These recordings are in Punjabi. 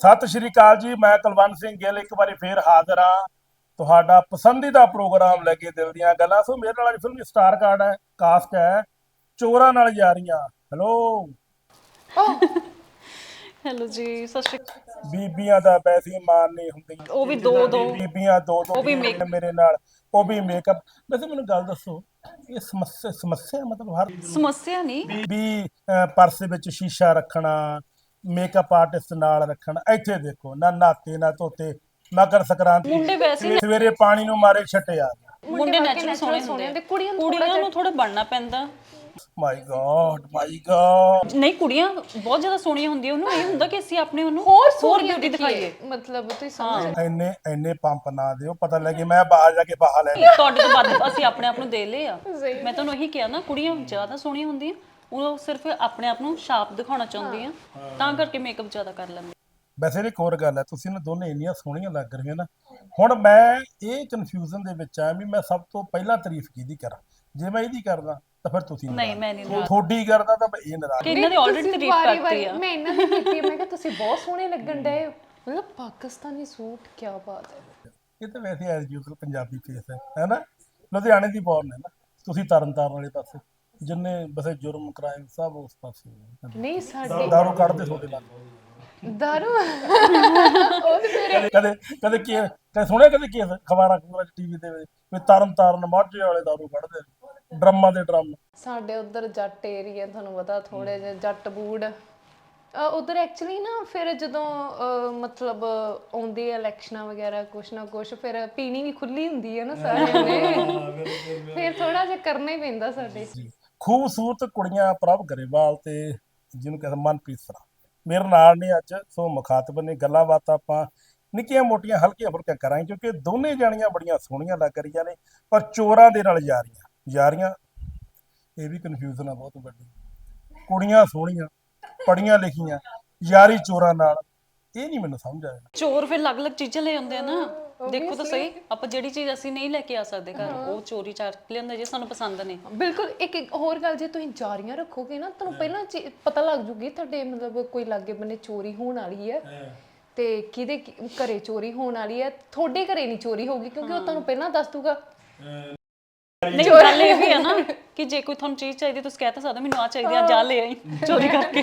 ਸਤਿ ਸ਼੍ਰੀ ਅਕਾਲ ਜੀ ਮੈਂ ਕੁਲਵੰਤ ਸਿੰਘ ਗਿੱਲ ਇੱਕ ਵਾਰੀ ਫੇਰ ਹਾਜ਼ਰ ਹਾਂ। ਤੁਹਾਡਾ ਪਸੰਦੀਦਾ ਪ੍ਰੋਗਰਾਮ ਲੈ ਕੇ ਦਿਲ ਦੀਆਂ ਗੱਲਾਂ। ਸੋ ਮੇਰੇ ਨਾਲ ਅੱਜ ਫਿਲਮ ਸਟਾਰ ਕਾਰਡ ਹੈ ਕਾਸਟ ਹੈ ਚੋਰਾਂ ਨਾਲ ਯਾਰੀਆਂ। ਹੈਲੋ। ਹੈਲੋ ਜੀ ਸਤਿ ਸ਼੍ਰੀ ਅਕਾਲ। ਬੀਬੀਆਂ ਦਾ ਮਾਨ ਨਹੀਂ ਹੁੰਦੀ। ਉਹ ਵੀ ਦੋ ਦੋ। ਬੀਬੀਆਂ ਦੋ ਦੋ ਉਹ ਵੀ ਬੀਬੀਆਂ ਮੇਰੇ ਨਾਲ ਉਹ ਵੀ ਮੇਕਅਪ ਵੈਸੇ ਮੈਨੂੰ ਗੱਲ ਦੱਸੋ ਇਹ ਸਮੱਸਿਆ ਸਮੱਸਿਆ ਮਤਲਬ ਹਰ ਸਮੱਸਿਆ ਨਹੀਂ। ਵੀ ਪਰਸ ਵਿੱਚ ਸ਼ੀਸ਼ਾ ਰੱਖਣਾ ਮੇਕਅਪ ਆਰਟਿਸਟ ਨਾਲ ਰੱਖਣਾ। ਇੱਥੇ ਦੇਖੋ ਨਾ ਨਾਤੇ ਨਾ ਧੋਤੇ ਮਕਰ ਸੰਕ੍ਰਾਂਤੀ। ਮੁੰਡੇ ਵੈਸੇ ਹੀ- ਸਵੇਰੇ ਪਾਣੀ ਨੂੰ ਮਾਰੇ ਛੱਟੇ ਆ ਮੁੰਡੇ ਨੈਚੁਰਲ ਸੋਹਣੇ ਹੁੰਦੇ ਆ। ਕੁੜੀਆਂ ਨੂੰ ਕੁੜੀਆਂ ਨੂੰ ਥੋੜਾ ਬਣਨਾ ਪੈਂਦਾ। ਮਾਈ ਗॉड ਮਾਈ ਗॉड ਨਹੀਂ ਕੁੜੀਆਂ ਬਹੁਤ ਜ਼ਿਆਦਾ ਸੋਹਣੀਆਂ ਹੁੰਦੀਆਂ। ਉਹਨੂੰ ਇਹ ਹੁੰਦਾ ਕਿ ਅਸੀਂ ਆਪਣੇ ਉਹਨੂੰ ਹੋਰ ਸੋਹਣੀਆਂ ਬਿਊਟੀ ਦਿਖਾਈਏ। ਮਤਲਬ ਤੁਸੀਂ ਸਮਝ ਇੰਨੇ ਇੰਨੇ ਪੰਪ ਨਾ ਦਿਓ। ਪਤਾ ਲੱਗੇ ਮੈਂ ਬਾਹਰ ਜਾ ਕੇ ਬਾਹਾ ਲੈ ਤੁਹਾਡੇ ਤੋਂ ਵੱਧ ਅਸੀਂ ਆਪਣੇ ਆਪ ਨੂੰ ਦੇ ਲਏ ਆ। ਮੈਂ ਤੁਹਾਨੂੰ ਇਹੀ ਕਿਹਾ ਨਾ ਕੁੜੀਆਂ ਜ਼ਿਆਦਾ ਸੋਹਣੀਆਂ ਹੁੰਦੀਆਂ। ਉਹ ਸਿਰਫ ਆਪਣੇ ਆਪ ਨੂੰ ਸ਼ਾਰਪ ਦਿਖਾਉਣਾ ਚਾਹੁੰਦੀਆਂ ਤਾਂ ਕਰਕੇ ਮੇਕਅਪ ਜ਼ਿਆਦਾ ਕਰ ਲੈਂਦੇ ਵੈਸੇ ਇੱਕ ਹੋਰ ਗੱਲ ਹੈ ਤੁਸੀਂ ਨਾ ਦੋਨੇ ਇੰਨੀਆਂ ਸੋਹਣੀਆਂ ਲੱਗ ਰਹੀਆਂ ਨਾ। ਹੁਣ ਮੈਂ ਇਹ ਕਨਫਿਊਜ਼ਨ ਦੇ ਵਿੱਚ ਆ ਵੀ ਮੈਂ ਸਭ ਤੋਂ ਪਹਿਲਾਂ ਤਾਰੀਫ ਕਿਹਦੀ ਕਰਾਂ? ਜੇ ਮੈਂ ਇਹਦੀ ਕਰਦਾ ਤਾਂ ਫਿਰ ਤੁਸੀਂ ਨਹੀਂ ਮੈਂ ਨਹੀਂ ਥੋੜੀ ਕਰਦਾ ਤਾਂ ਮੈਂ ਇਹ ਨਾਰਾਜ਼। ਕਿ ਇਹਨਾਂ ਦੀ ਆਲਰੇਡੀ ਤਾਰੀਫ ਕਰਤੀ ਆ। ਮੈਂ ਇਹਨਾਂ ਦੀ ਕੀਤੀ ਮੈਂ ਕਿਹਾ ਤੁਸੀਂ ਬਹੁਤ ਸੋਹਣੇ ਲੱਗਣ ਡਏ ਹੋ। ਮਤਲਬ ਪਾਕਿਸਤਾਨੀ ਸੂਟ ਕੀ ਬਾਤ ਹੈ। ਇਹ ਤਾਂ ਵੈਸੇ ਐਜ਼ ਯੂਜ਼ੁਅਲ ਪੰਜਾਬੀ ਫੇਸ ਹੈ ਹੈਨਾ ਲੁਧਿਆਣੇ ਦੀ ਬੌਰਨ ਹੈ ਨਾ। ਤੁਸੀਂ ਤਰਨਤਾਰਨ ਵਾਲੇ ਪਾਸੇ। ਜਿੰਨੇ ਬਸੇ ਜੁਰਮ ਕ੍ਰਾਈਮ ਸਭ ਉਸ ਪਾਸੇ ਨਹੀਂ ਸਾਡੇ ਦਾਰੂ ਕੱਢਦੇ ਤੁਹਾਡੇ ਨਾਲ। ਦਾਰੂ? ਉਹ ਤੇ ਮੇਰੇ ਕਦੇ ਕਦੇ ਕੀ ਕਦੇ ਸੁਣਿਆ ਕਦੇ ਕੀ ਖਬਰਾਂ ਖਬਰਾਂ ਚ ਟੀਵੀ ਤੇ ਵੀ ਤਰਨ ਤਾਰਨ ਮਾਝੇ ਵਾਲੇ ਦਾਰੂ ਕੱਢਦੇ ਨੇ। ਡਰਮਾਂ ਦੇ ਡਰਮ। ਸਾਡੇ ਉਧਰ ਜੱਟ ਏਰੀਆ ਤੁਹਾਨੂੰ ਪਤਾ ਥੋੜੇ ਜਿਹੇ ਜੱਟ ਬੂੜ। ਉਧਰ ਐਕਚੁਅਲੀ ਨਾ ਫਿਰ ਜਦੋਂ ਅਹ, ਮਤਲਬ ਆਉਂਦੀ ਹੈ ਇਲੈਕਸ਼ਨਾਂ ਵਗੈਰਾ ਕੁਛ ਨਾ ਕੁਛ ਫਿਰ ਪੀਣੀ ਵੀ ਖੁੱਲੀ ਹੁੰਦੀ ਹੈ ਨਾ ਸਾਰਿਆਂ ਨੇ। ਫਿਰ ਥੋੜਾ ਜਿਹਾ ਕਰਨਾ ਹੀ ਪੈਂਦਾ ਸਾਡੇ। ਖੂਬਸੂਰਤ ਕੁੜੀਆਂ ਪ੍ਰਭ ਗਰੇਵਾਲ ਤੇ ਜਿਹਨੂੰ ਕਹਿੰਦੇ ਮਨਪ੍ਰੀਤ ਸਰਾ। ਮੇਰੇ ਨਾਲ ਨੇ ਅੱਜ ਸੋ ਮੁਖਾਤਬ ਨੇ ਗੱਲਾਂ ਬਾਤਾਂ ਆਪਾਂ ਨਿੱਕੀਆਂ ਮੋਟੀਆਂ ਹਲਕੀਆਂ ਫੁਲਕੀਆਂ ਕਰਾਂਗੇ ਕਿਉਂਕਿ ਦੋਨੇ ਜਾਣੀਆਂ ਬੜੀਆਂ ਸੋਹਣੀਆਂ ਲੱਗ ਰਹੀਆਂ ਨੇ ਪਰ ਚੋਰਾਂ ਦੇ ਨਾਲ ਯਾਰੀਆਂ ਯਾਰੀਆਂ ਇਹ ਵੀ ਕਨਫਿਊਜ਼ਨ ਆ, ਬਹੁਤ ਵੱਡੀ। ਕੁੜੀਆਂ ਸੋਹਣੀਆਂ ਪੜੀਆਂ ਲਿਖੀਆਂ, ਯਾਰੀ ਚੋਰਾਂ ਨਾਲ, ਇਹ ਨਹੀਂ ਮੈਨੂੰ ਸਮਝ ਆਇਆ। ਚੋਰ ਫਿਰ ਅਲੱਗ-ਅਲੱਗ ਚੀਜ਼ਾਂ ਲੈ ਆਉਂਦੇ ਆ ਨਾ। ਦੇਖੋ ਤਾਂ ਸਹੀ ਆਪਾਂ ਜਿਹੜੀ ਚੀਜ਼ ਅਸੀਂ ਨਹੀਂ ਲੈ ਕੇ ਆ ਸਕਦੇ ਘਰ ਉਹ ਚੋਰੀ ਚਾਰ ਲਿਆਉਂਦੇ ਜੇ ਸਾਨੂੰ ਪਸੰਦ ਨੇ ਬਿਲਕੁਲ ਇੱਕ ਇੱਕ ਹੋਰ ਗੱਲ ਜੇ ਤੁਸੀਂ ਜਾਰੀਆਂ ਰੱਖੋਗੇ ਨਾ ਤੁਹਾਨੂੰ ਪਹਿਲਾਂ ਚੀ- ਪਤਾ ਲੱਗ ਜੂਗੀ ਤੁਹਾਡੇ ਮਤਲਬ ਕੋਈ ਲਾਗੇ ਬੰਨੇ ਚੋਰੀ ਹੋਣ ਵਾਲੀ ਹੈ। ਤੇ ਕਿਹਦੇ ਕੀ- ਘਰੇ ਚੋਰੀ ਹੋਣ ਵਾਲੀ ਹੈ ਤੁਹਾਡੇ ਘਰੇ ਨਹੀਂ ਚੋਰੀ ਹੋਗੀ ਕਿਉਂਕਿ ਉਹ ਤੁਹਾਨੂੰ ਪਹਿਲਾਂ ਦੱਸ ਦੂਗਾ। ਨਹੀਂ ਗੱਲ ਇਹ ਵੀ ਹੈ ਨਾ ਕਿ ਜੇ ਕੋਈ ਤੁਹਾਨੂੰ ਚੀਜ਼ ਚਾਹੀਦੀ ਤੁਸੀਂ ਕਹਿ ਤਾਂ ਸਕਦੇ ਹੋ, ਮੈਨੂੰ ਆ ਚਾਹੀਦੀ ਆ ਜਾ ਲੈ ਆਈ ਚੋਰੀ ਕਰਕੇ।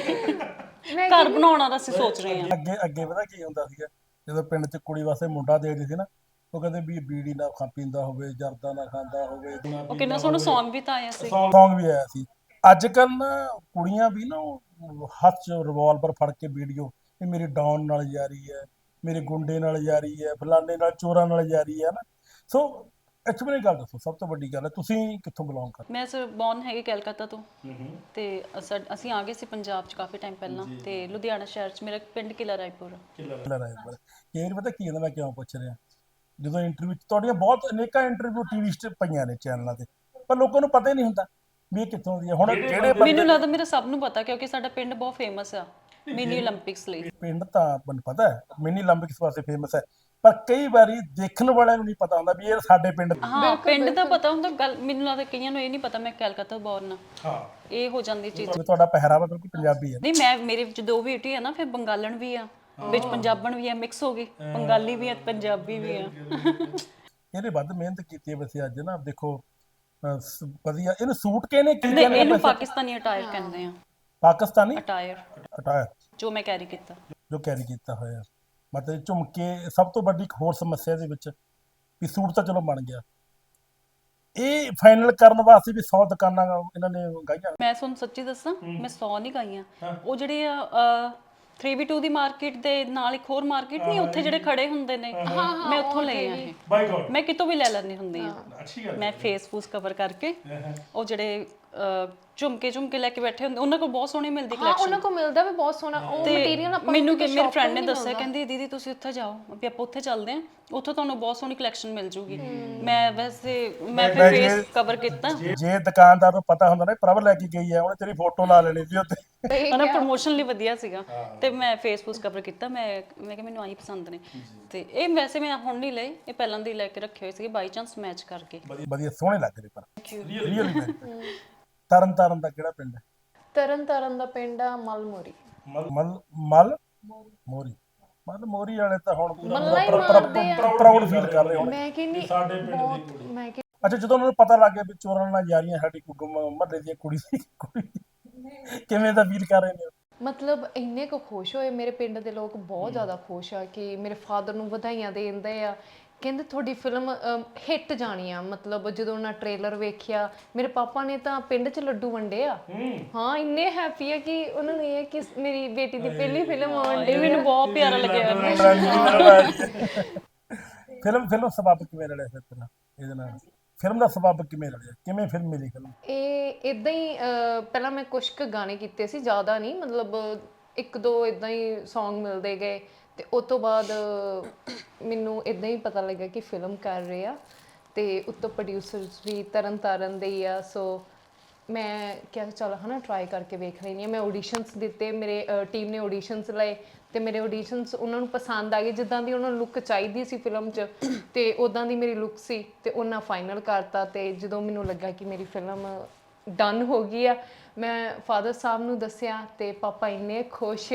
ਘਰ ਬਣਾਉਣਾ ਦਾ ਅਸੀਂ ਸੋਚ ਰਹੇ ਹਾਂ। ਅੱਗੇ ਅੱਗੇ ਪਤਾ ਕੀ ਹੁੰਦਾ ਸੀਗਾ? ਜਦੋਂ ਪਿੰਡ 'ਚ ਕੁੜੀ ਵਾਸਤੇ ਮੁੰਡਾ ਦੇਖਦੇ ਸੀ ਨਾ ਉਹ ਕਹਿੰਦੇ ਵੀ ਇਹ ਬੀੜੀ ਨਾ ਖਾ ਪੀਂਦਾ ਹੋਵੇ ਜਰਦਾ ਨਾ ਖਾਂਦਾ ਹੋਵੇ। ਉਹ ਕਿੰਨਾ ਸੋਹਣਾ Song ਵੀ ਤਾਂ ਆਇਆ ਸੀ। ਸੌਂਗ ਵੀ ਆਇਆ ਸੀ। ਅੱਜ ਕੱਲ ਨਾ ਕੁੜੀਆਂ ਵੀ ਨਾ ਉਹ ਹੱਥ 'ਚ ਰਿਵਾਲਵਰ ਫੜ ਕੇ ਵੀਡੀਓ ਇਹ ਮੇਰੀ ਡਾਊਨ ਨਾਲ ਜਾਰੀ ਹੈ ਮੇਰੇ ਗੁੰਡੇ ਨਾਲ ਜਾਰੀ ਹੈ ਫਲਾਣੇ ਨਾਲ ਚੋਰਾਂ ਨਾਲ ਜਾਰੀ ਹੈ ਨਾ। ਸੋ ਇੱਥੇ ਮੈਨੂੰ ਗੱਲ ਦੱਸੋ ਸਭ ਤੋਂ ਵੱਡੀ ਗੱਲ ਹੈ ਤੁਸੀਂ ਕਿੱਥੋਂ ਬਿਲੋਂਗ ਕਰਦੇ? ਮੈਂ ਸਰ ਬੌਨ ਹੈਗੇ ਕਲਕੱਤਾ ਤੋਂ। ਤੇ ਅਸੀਂ ਆ ਗਏ ਸੀ ਪੰਜਾਬ ਚ ਕਾਫੀ ਟਾਈਮ ਪਹਿਲਾਂ ਤੇ ਲੁਧਿਆਣਾ ਸ਼ਹਿਰ ਚ ਮੇਰਾ ਪਿੰਡ ਕਿਲਾ ਰਾਏਪੁਰ। ਆ। ਹੋ ਰਾਏਪੁਰ। ਕੇਰ ਪਤਾ ਕੀ ਹੁੰਦਾ ਮੈਂ ਕਿਉਂ ਪੁੱਛ ਰਿਹਾ? ਜਦੋਂ ਇੰਟਰਵਿਊ ਤੁਹਾਡੀਆਂ ਬਹੁਤ ਅਨੇਕਾਂ ਇੰਟਰਵਿਊ ਟੀਵੀ 'ਤੇ ਪਈਆਂ ਨੇ ਚੈਨਲਾਂ ਤੇ ਪਰ ਲੋਕਾਂ ਨੂੰ ਪਤਾ ਹੀ ਨਹੀਂ ਹੁੰਦਾ ਵੀ ਇਹ ਕਿੱਥੋਂ ਦੀ ਹੈ ਹੁਣ ਜਿਹੜੇ ਮੈਨੂੰ ਲੱਗਦਾ ਮੇਰਾ ਸਭ ਨੂੰ ਪਤਾ ਕਿਉਂਕਿ ਸਾਡਾ ਪਿੰਡ ਬਹੁਤ ਫੇਮਸ ਆ ਮਿਨੀ 올림픽ਸ ਲਈ। ਪਿੰਡ ਤਾਂ ਮੈਨੂੰ ਪਤਾ ਹੈ ਮਿਨੀ 올림픽ਸ ਵਾਸਤੇ ਫੇਮਸ ਹੈ। ਪਰ ਕਈ ਵਾਰੀ ਦੇਖਣ ਵਾਲਿਆਂ ਨੂੰ ਨਹੀਂ ਪਤਾ ਹੁੰਦਾ ਵੀ ਇਹ ਸਾਡੇ ਪਿੰਡ ਦੀ। ਹਾਂ ਪਿੰਡ ਦਾ ਪਤਾ ਹੁੰਦਾ ਗੱਲ ਮੈਨੂੰ ਲੱਗਦਾ ਕਈਆਂ ਨੂੰ ਇਹ ਨਹੀਂ ਪਤਾ ਮੈਂ ਕਲਕੱਤਾ ਬੌਰਨ ਆ ਹਾਂ। ਇਹ ਹੋ ਜਾਂਦੀ ਚੀਜ਼। ਵੀ ਤੁਹਾਡਾ ਪਹਿਰਾਵਾ ਬਿਲਕੁਲ ਪੰਜਾਬੀ ਹੈ। ਨਹੀਂ ਮੈਂ ਮੇਰੇ ਵਿੱਚ ਦੋ ਬੇਟੀ ਆ ਨਾ ਫਿਰ ਬੰਗਾਲਣ ਵੀ ਆ ਵਿੱਚ ਪੰਜਾਬਣ ਵੀ ਆ ਮਿਕਸ ਹੋ ਗਈ। ਬੰਗਾਲੀ ਵੀ ਆ ਪੰਜਾਬੀ ਵੀ ਆ। ਇਹਨੇ ਵੱਧ ਮਿਹਨਤ ਕੀਤੀ ਹੈ ਵੈਸੇ ਅੱਜ ਨਾ ਦੇਖੋ ਅਹ, ਸ- ਵਧੀਆ। ਇਹਨੂੰ ਸੂਟ ਕਿਹਨੇ ਕੀ ਨਹੀਂ ਇਹਨੂੰ ਪਾਕਿਸਤਾਨੀ ਅਟਾਇਰ ਕਹਿੰਦੇ ਆ। ਪਾਕਿਸਤਾਨੀ? ਅਟਾਇਰ ਹਟਾਇਆ ਜੋ ਮੈਂ ਕੈਰੀ ਕੀਤਾ। ਜੋ ਕੈਰੀ ਕੀਤਾ ਹੋਇਆ। ਮਤਲਬ ਝੁਮਕੇ ਸਭ ਤੋਂ ਵੱਡੀ ਇੱਕ ਹੋਰ ਸਮੱਸਿਆ ਦੇ ਵਿੱਚ ਵੀ ਸੂਟ ਤਾਂ ਚਲੋ ਬਣ ਗਿਆ। ਇਹ ਫਾਈਨਲ ਕਰਨ ਵਾਸਤੇ ਵੀ 100 ਦੁਕਾਨਾਂ ਇਹਨਾਂ ਨੇ ਗਾਈਆਂ ਮੈਂ ਤੁਹਾਨੂੰ ਸੱਚੀ ਦੱਸਾਂ ਮੈਂ 100 ਨਹੀਂ ਗਾਈਆਂ। ਉਹ ਜਿਹੜੇ ਆ 3v2 ਦੀ ਮਾਰਕੀਟ ਦੇ ਨਾਲ ਇੱਕ ਹੋਰ ਮਾਰਕੀਟ ਨਹੀਂ ਉੱਥੇ ਜਿਹੜੇ ਖੜੇ ਹੁੰਦੇ ਨੇ ਮੈਂ ਉੱਥੋਂ ਲਏ ਆ ਇਹ। ਬਾਈ ਗੋਡ ਮੈਂ ਕਿਤੋਂ ਵੀ ਲੈ ਲੈਂਦੀ ਹੁੰਦੀ ਆ। ਅੱਛੀ ਗੱਲ ਮੈਂ ਫੇਸ ਫੂਸ ਕਵਰ ਕਰਕੇ ਉਹ ਜਿਹੜੇ ਝੁਮਕੇ ਝੁਮਕੇ ਲੈ ਕੇ ਬੈਠੇ ਹੁੰਦੇ ਉਹਨਾਂ ਕੋਲ ਬਹੁਤ ਸੋਹਣੀ ਮਿਲਦੀ ਹਾਂ ਕਲੈਕਸ਼ਨ ਉਹਨਾਂ ਕੋ ਮਿਲਦਾ ਵੀ ਬਹੁਤ ਸੋਹਣਾ ਉਹ ਮਟੀਰੀਅਲ ਆਪਾਂ ਮੈਨੂੰ ਕਿ ਮੇਰੇ ਫਰੈਂਡ ਨੇ ਦੱਸਿਆ ਕਹਿੰਦੀ ਦੀਦੀ ਤੁਸੀਂ ਉੱਥੇ ਜਾਓ ਵੀ ਆਪਾਂ ਉੱਥੇ ਚੱਲਦੇ ਆਂ ਉੱਥੋਂ ਤੁਹਾਨੂੰ ਬਹੁਤ ਸੋਹਣੀ ਕਲੈਕਸ਼ਨ ਮਿਲ ਜੂਗੀ। ਮੈਂ ਵੈਸੇ ਮੈਂ ਫਿਰ ਫੇਸ ਕਵਰ ਕੀਤਾ। ਜੇ ਦੁਕਾਨਦਾਰ ਨੂੰ ਪਤਾ ਹੁੰਦਾ ਨਾ ਪ੍ਰਭ ਲੈ ਕੇ ਗਈ ਹੈ ਉਹਨੇ ਤੇਰੀ ਫੋਟੋ ਲਾ ਲੈਣੀ ਸੀ ਉੱਤੇ ਉਹਨਾਂ ਪ੍ਰੋਮੋਸ਼ਨ ਲਈ ਵਧੀਆ ਸੀਗਾ। ਤੇ ਮੈਂ ਫੇਸਬੁੱਕ ਕਵਰ ਕੀਤਾ ਮੈਂ ਮੈਂ ਕਿ ਮੈਨੂੰ ਆਹੀ ਪਸੰਦ ਨੇ। ਤੇ ਇਹ ਵੈਸੇ ਮੈਂ ਹੁਣ ਨਹੀਂ ਲਏ ਇਹ ਪਹਿਲਾਂ ਦੀ ਲੈ ਕੇ ਰੱਖੇ ਹੋਏ ਸੀਗੇ ਬਾਈ ਚਾਂਸ ਮੈਚ ਕਰਕੇ। ਵਧੀਆ ਵਧੀਆ ਸੋਹਣੇ ਲੱਗ ਰਹੇ ਪਰ। ਰੀਅਲੀ ਤਰਨ ਤਾਰਨ ਦਾ ਕਿਹੜਾ ਪਿੰਡ ਹੈ? ਤਰਨ ਤਰਨ ਦਾ ਪਿੰਡ ਆ ਮਲਮੋਰੀ ਮਲ ਮਲ ਮੋਰੀ। ਮਤਲਬ ਮੋਰੀ ਵਾਲੇ ਤਾਂ ਹੁਣ ਮੱਲਾ ਹੀ ਮਾਰਦੇ ਆ। ਪ੍ਰਾਊਡ ਫੀਲ ਕਰ ਰਹੇ ਹੁਣ ਮੈਂ ਕਹਿੰਦੀ ਸਾਡੇ ਪਿੰਡ ਦੀ ਬਹੁਤ ਕੁੜੀ। ਮੈਂ ਕਿ ਅੱਛਾ ਜਦੋਂ ਉਹਨਾਂ ਨੂੰ ਪਤਾ ਲੱਗ ਗਿਆ ਵੀ ਚੋਰਾਂ ਨਾਲ ਜਾਰੀਆਂ ਸਾਡੀ ਮਹੱਲੇ ਦੀ ਕੁੜੀ ਸੀ ਕੁੜੀ ਕਿਵੇਂ ਦਾ ਫੀਲ ਕਰ ਰਹੇ ਨੇ ਮਤਲਬ ਇੰਨੇ ਕੁ ਖੁਸ਼ ਹੋਏ। ਮੇਰੇ ਪਿੰਡ ਦੇ ਲੋਕ ਬਹੁਤ ਜ਼ਿਆਦਾ ਖੁਸ਼ ਆ ਕਿ ਮੇਰੇ ਫਾਦਰ ਨੂੰ ਵਧਾਈਆਂ ਦੇਂਦੇ ਆ। ਕਹਿੰਦੇ ਤੁਹਾਡੀ ਫਿਲਮ ਹਿੱਟ ਜਾਣੀ ਆ। ਮਤਲਬ ਜਦੋਂ ਉਹਨਾਂ ਟ੍ਰੇਲਰ ਵੇਖਿਆ ਮੇਰੇ ਪਾਪਾ ਨੇ ਤਾਂ ਪਿੰਡ 'ਚ ਲੱਡੂ ਵੰਡੇ ਆ। ਹਾਂ। ਇੰਨੇ ਹੈਪੀ ਆ ਕਿ ਉਹਨਾਂ ਨੂੰ ਇਹ ਹੈ ਕਿ ਮੇਰੀ ਬੇਟੀ ਦੀ ਪਹਿਲੀ ਫਿਲਮ ਆਉਣ ਇਹ ਮੈਨੂੰ ਬਹੁਤ ਪਿਆਰਾ ਲੱਗਿਆ। ਫਿਲਮ ਫਿਲਮ ਸਬਬ ਕਿਵੇਂ ਰਲਿਆ ਫਿਰ ਤੇਰਾ ਇਹਦੇ ਨਾਲ? ਫਿਲਮ ਦਾ ਸਬਬ ਕਿਵੇਂ ਰਲਿਆ ਕਿਵੇਂ ਫਿਲਮ ਮਿਲੀ ਫਿਲਮ? ਇਹ ਇਦਾਂ ਹੀ ਪਹਿਲਾਂ ਮੈਂ ਕੁਝ ਕੁ ਗਾਣੇ ਕੀਤੇ ਸੀ ਜ਼ਿਆਦਾ ਨਹੀਂ ਮਤਲਬ ਇੱਕ ਦੋ ਇਦਾਂ ਹੀ Song ਮਿਲਦੇ ਗਏ ਤੇ ਉਸ ਤੋਂ ਬਾਅਦ ਮੈਨੂੰ ਇਦਾਂ ਹੀ ਪਤਾ ਲੱਗਾ ਕਿ ਫਿਲਮ ਕਰ ਰਹੇ ਆ ਤੇ ਉੱਤੋਂ ਪ੍ਰੋਡਿਊਸਰਸ ਵੀ ਤਰਨ ਤਾਰਨ ਦੇ ਹੀ ਆ ਸੋ ਮੈਂ ਕਿਹਾ ਚਲ ਹਨਾ ਟਰਾਈ ਕਰਕੇ ਵੇਖ ਲੈਣੀ ਆ ਮੈਂ ਆਡੀਸ਼ਨਸ ਦਿੱਤੇ, ਮੇਰੇ ਟੀਮ ਨੇ ਆਡੀਸ਼ਨਸ ਲਏ ਤੇ ਮੇਰੇ ਆਡੀਸ਼ਨਸ ਉਹਨਾਂ ਨੂੰ ਪਸੰਦ ਆ ਗਏ। ਜਿੱਦਾਂ ਦੀ ਉਹਨਾਂ ਨੂੰ ਲੁੱਕ ਚਾਹੀਦੀ ਸੀ ਫਿਲਮ 'ਚ ਤੇ ਉਦਾਂ ਦੀ ਮੇਰੀ ਲੁੱਕ ਸੀ ਤੇ ਉਹਨਾਂ ਫਾਈਨਲ ਕਰਤਾ ਤੇ ਜਦੋਂ ਮੈਨੂੰ ਲੱਗਾ ਕਿ ਮੇਰੀ ਫਿਲਮ ਡਨ ਹੋ ਗਈ ਆ। ਮੈਂ ਫਾਦਰ ਸਾਹਿਬ ਨੂੰ ਦੱਸਿਆ ਤੇ ਪਾਪਾ ਇੰਨੇ ਖੁਸ਼।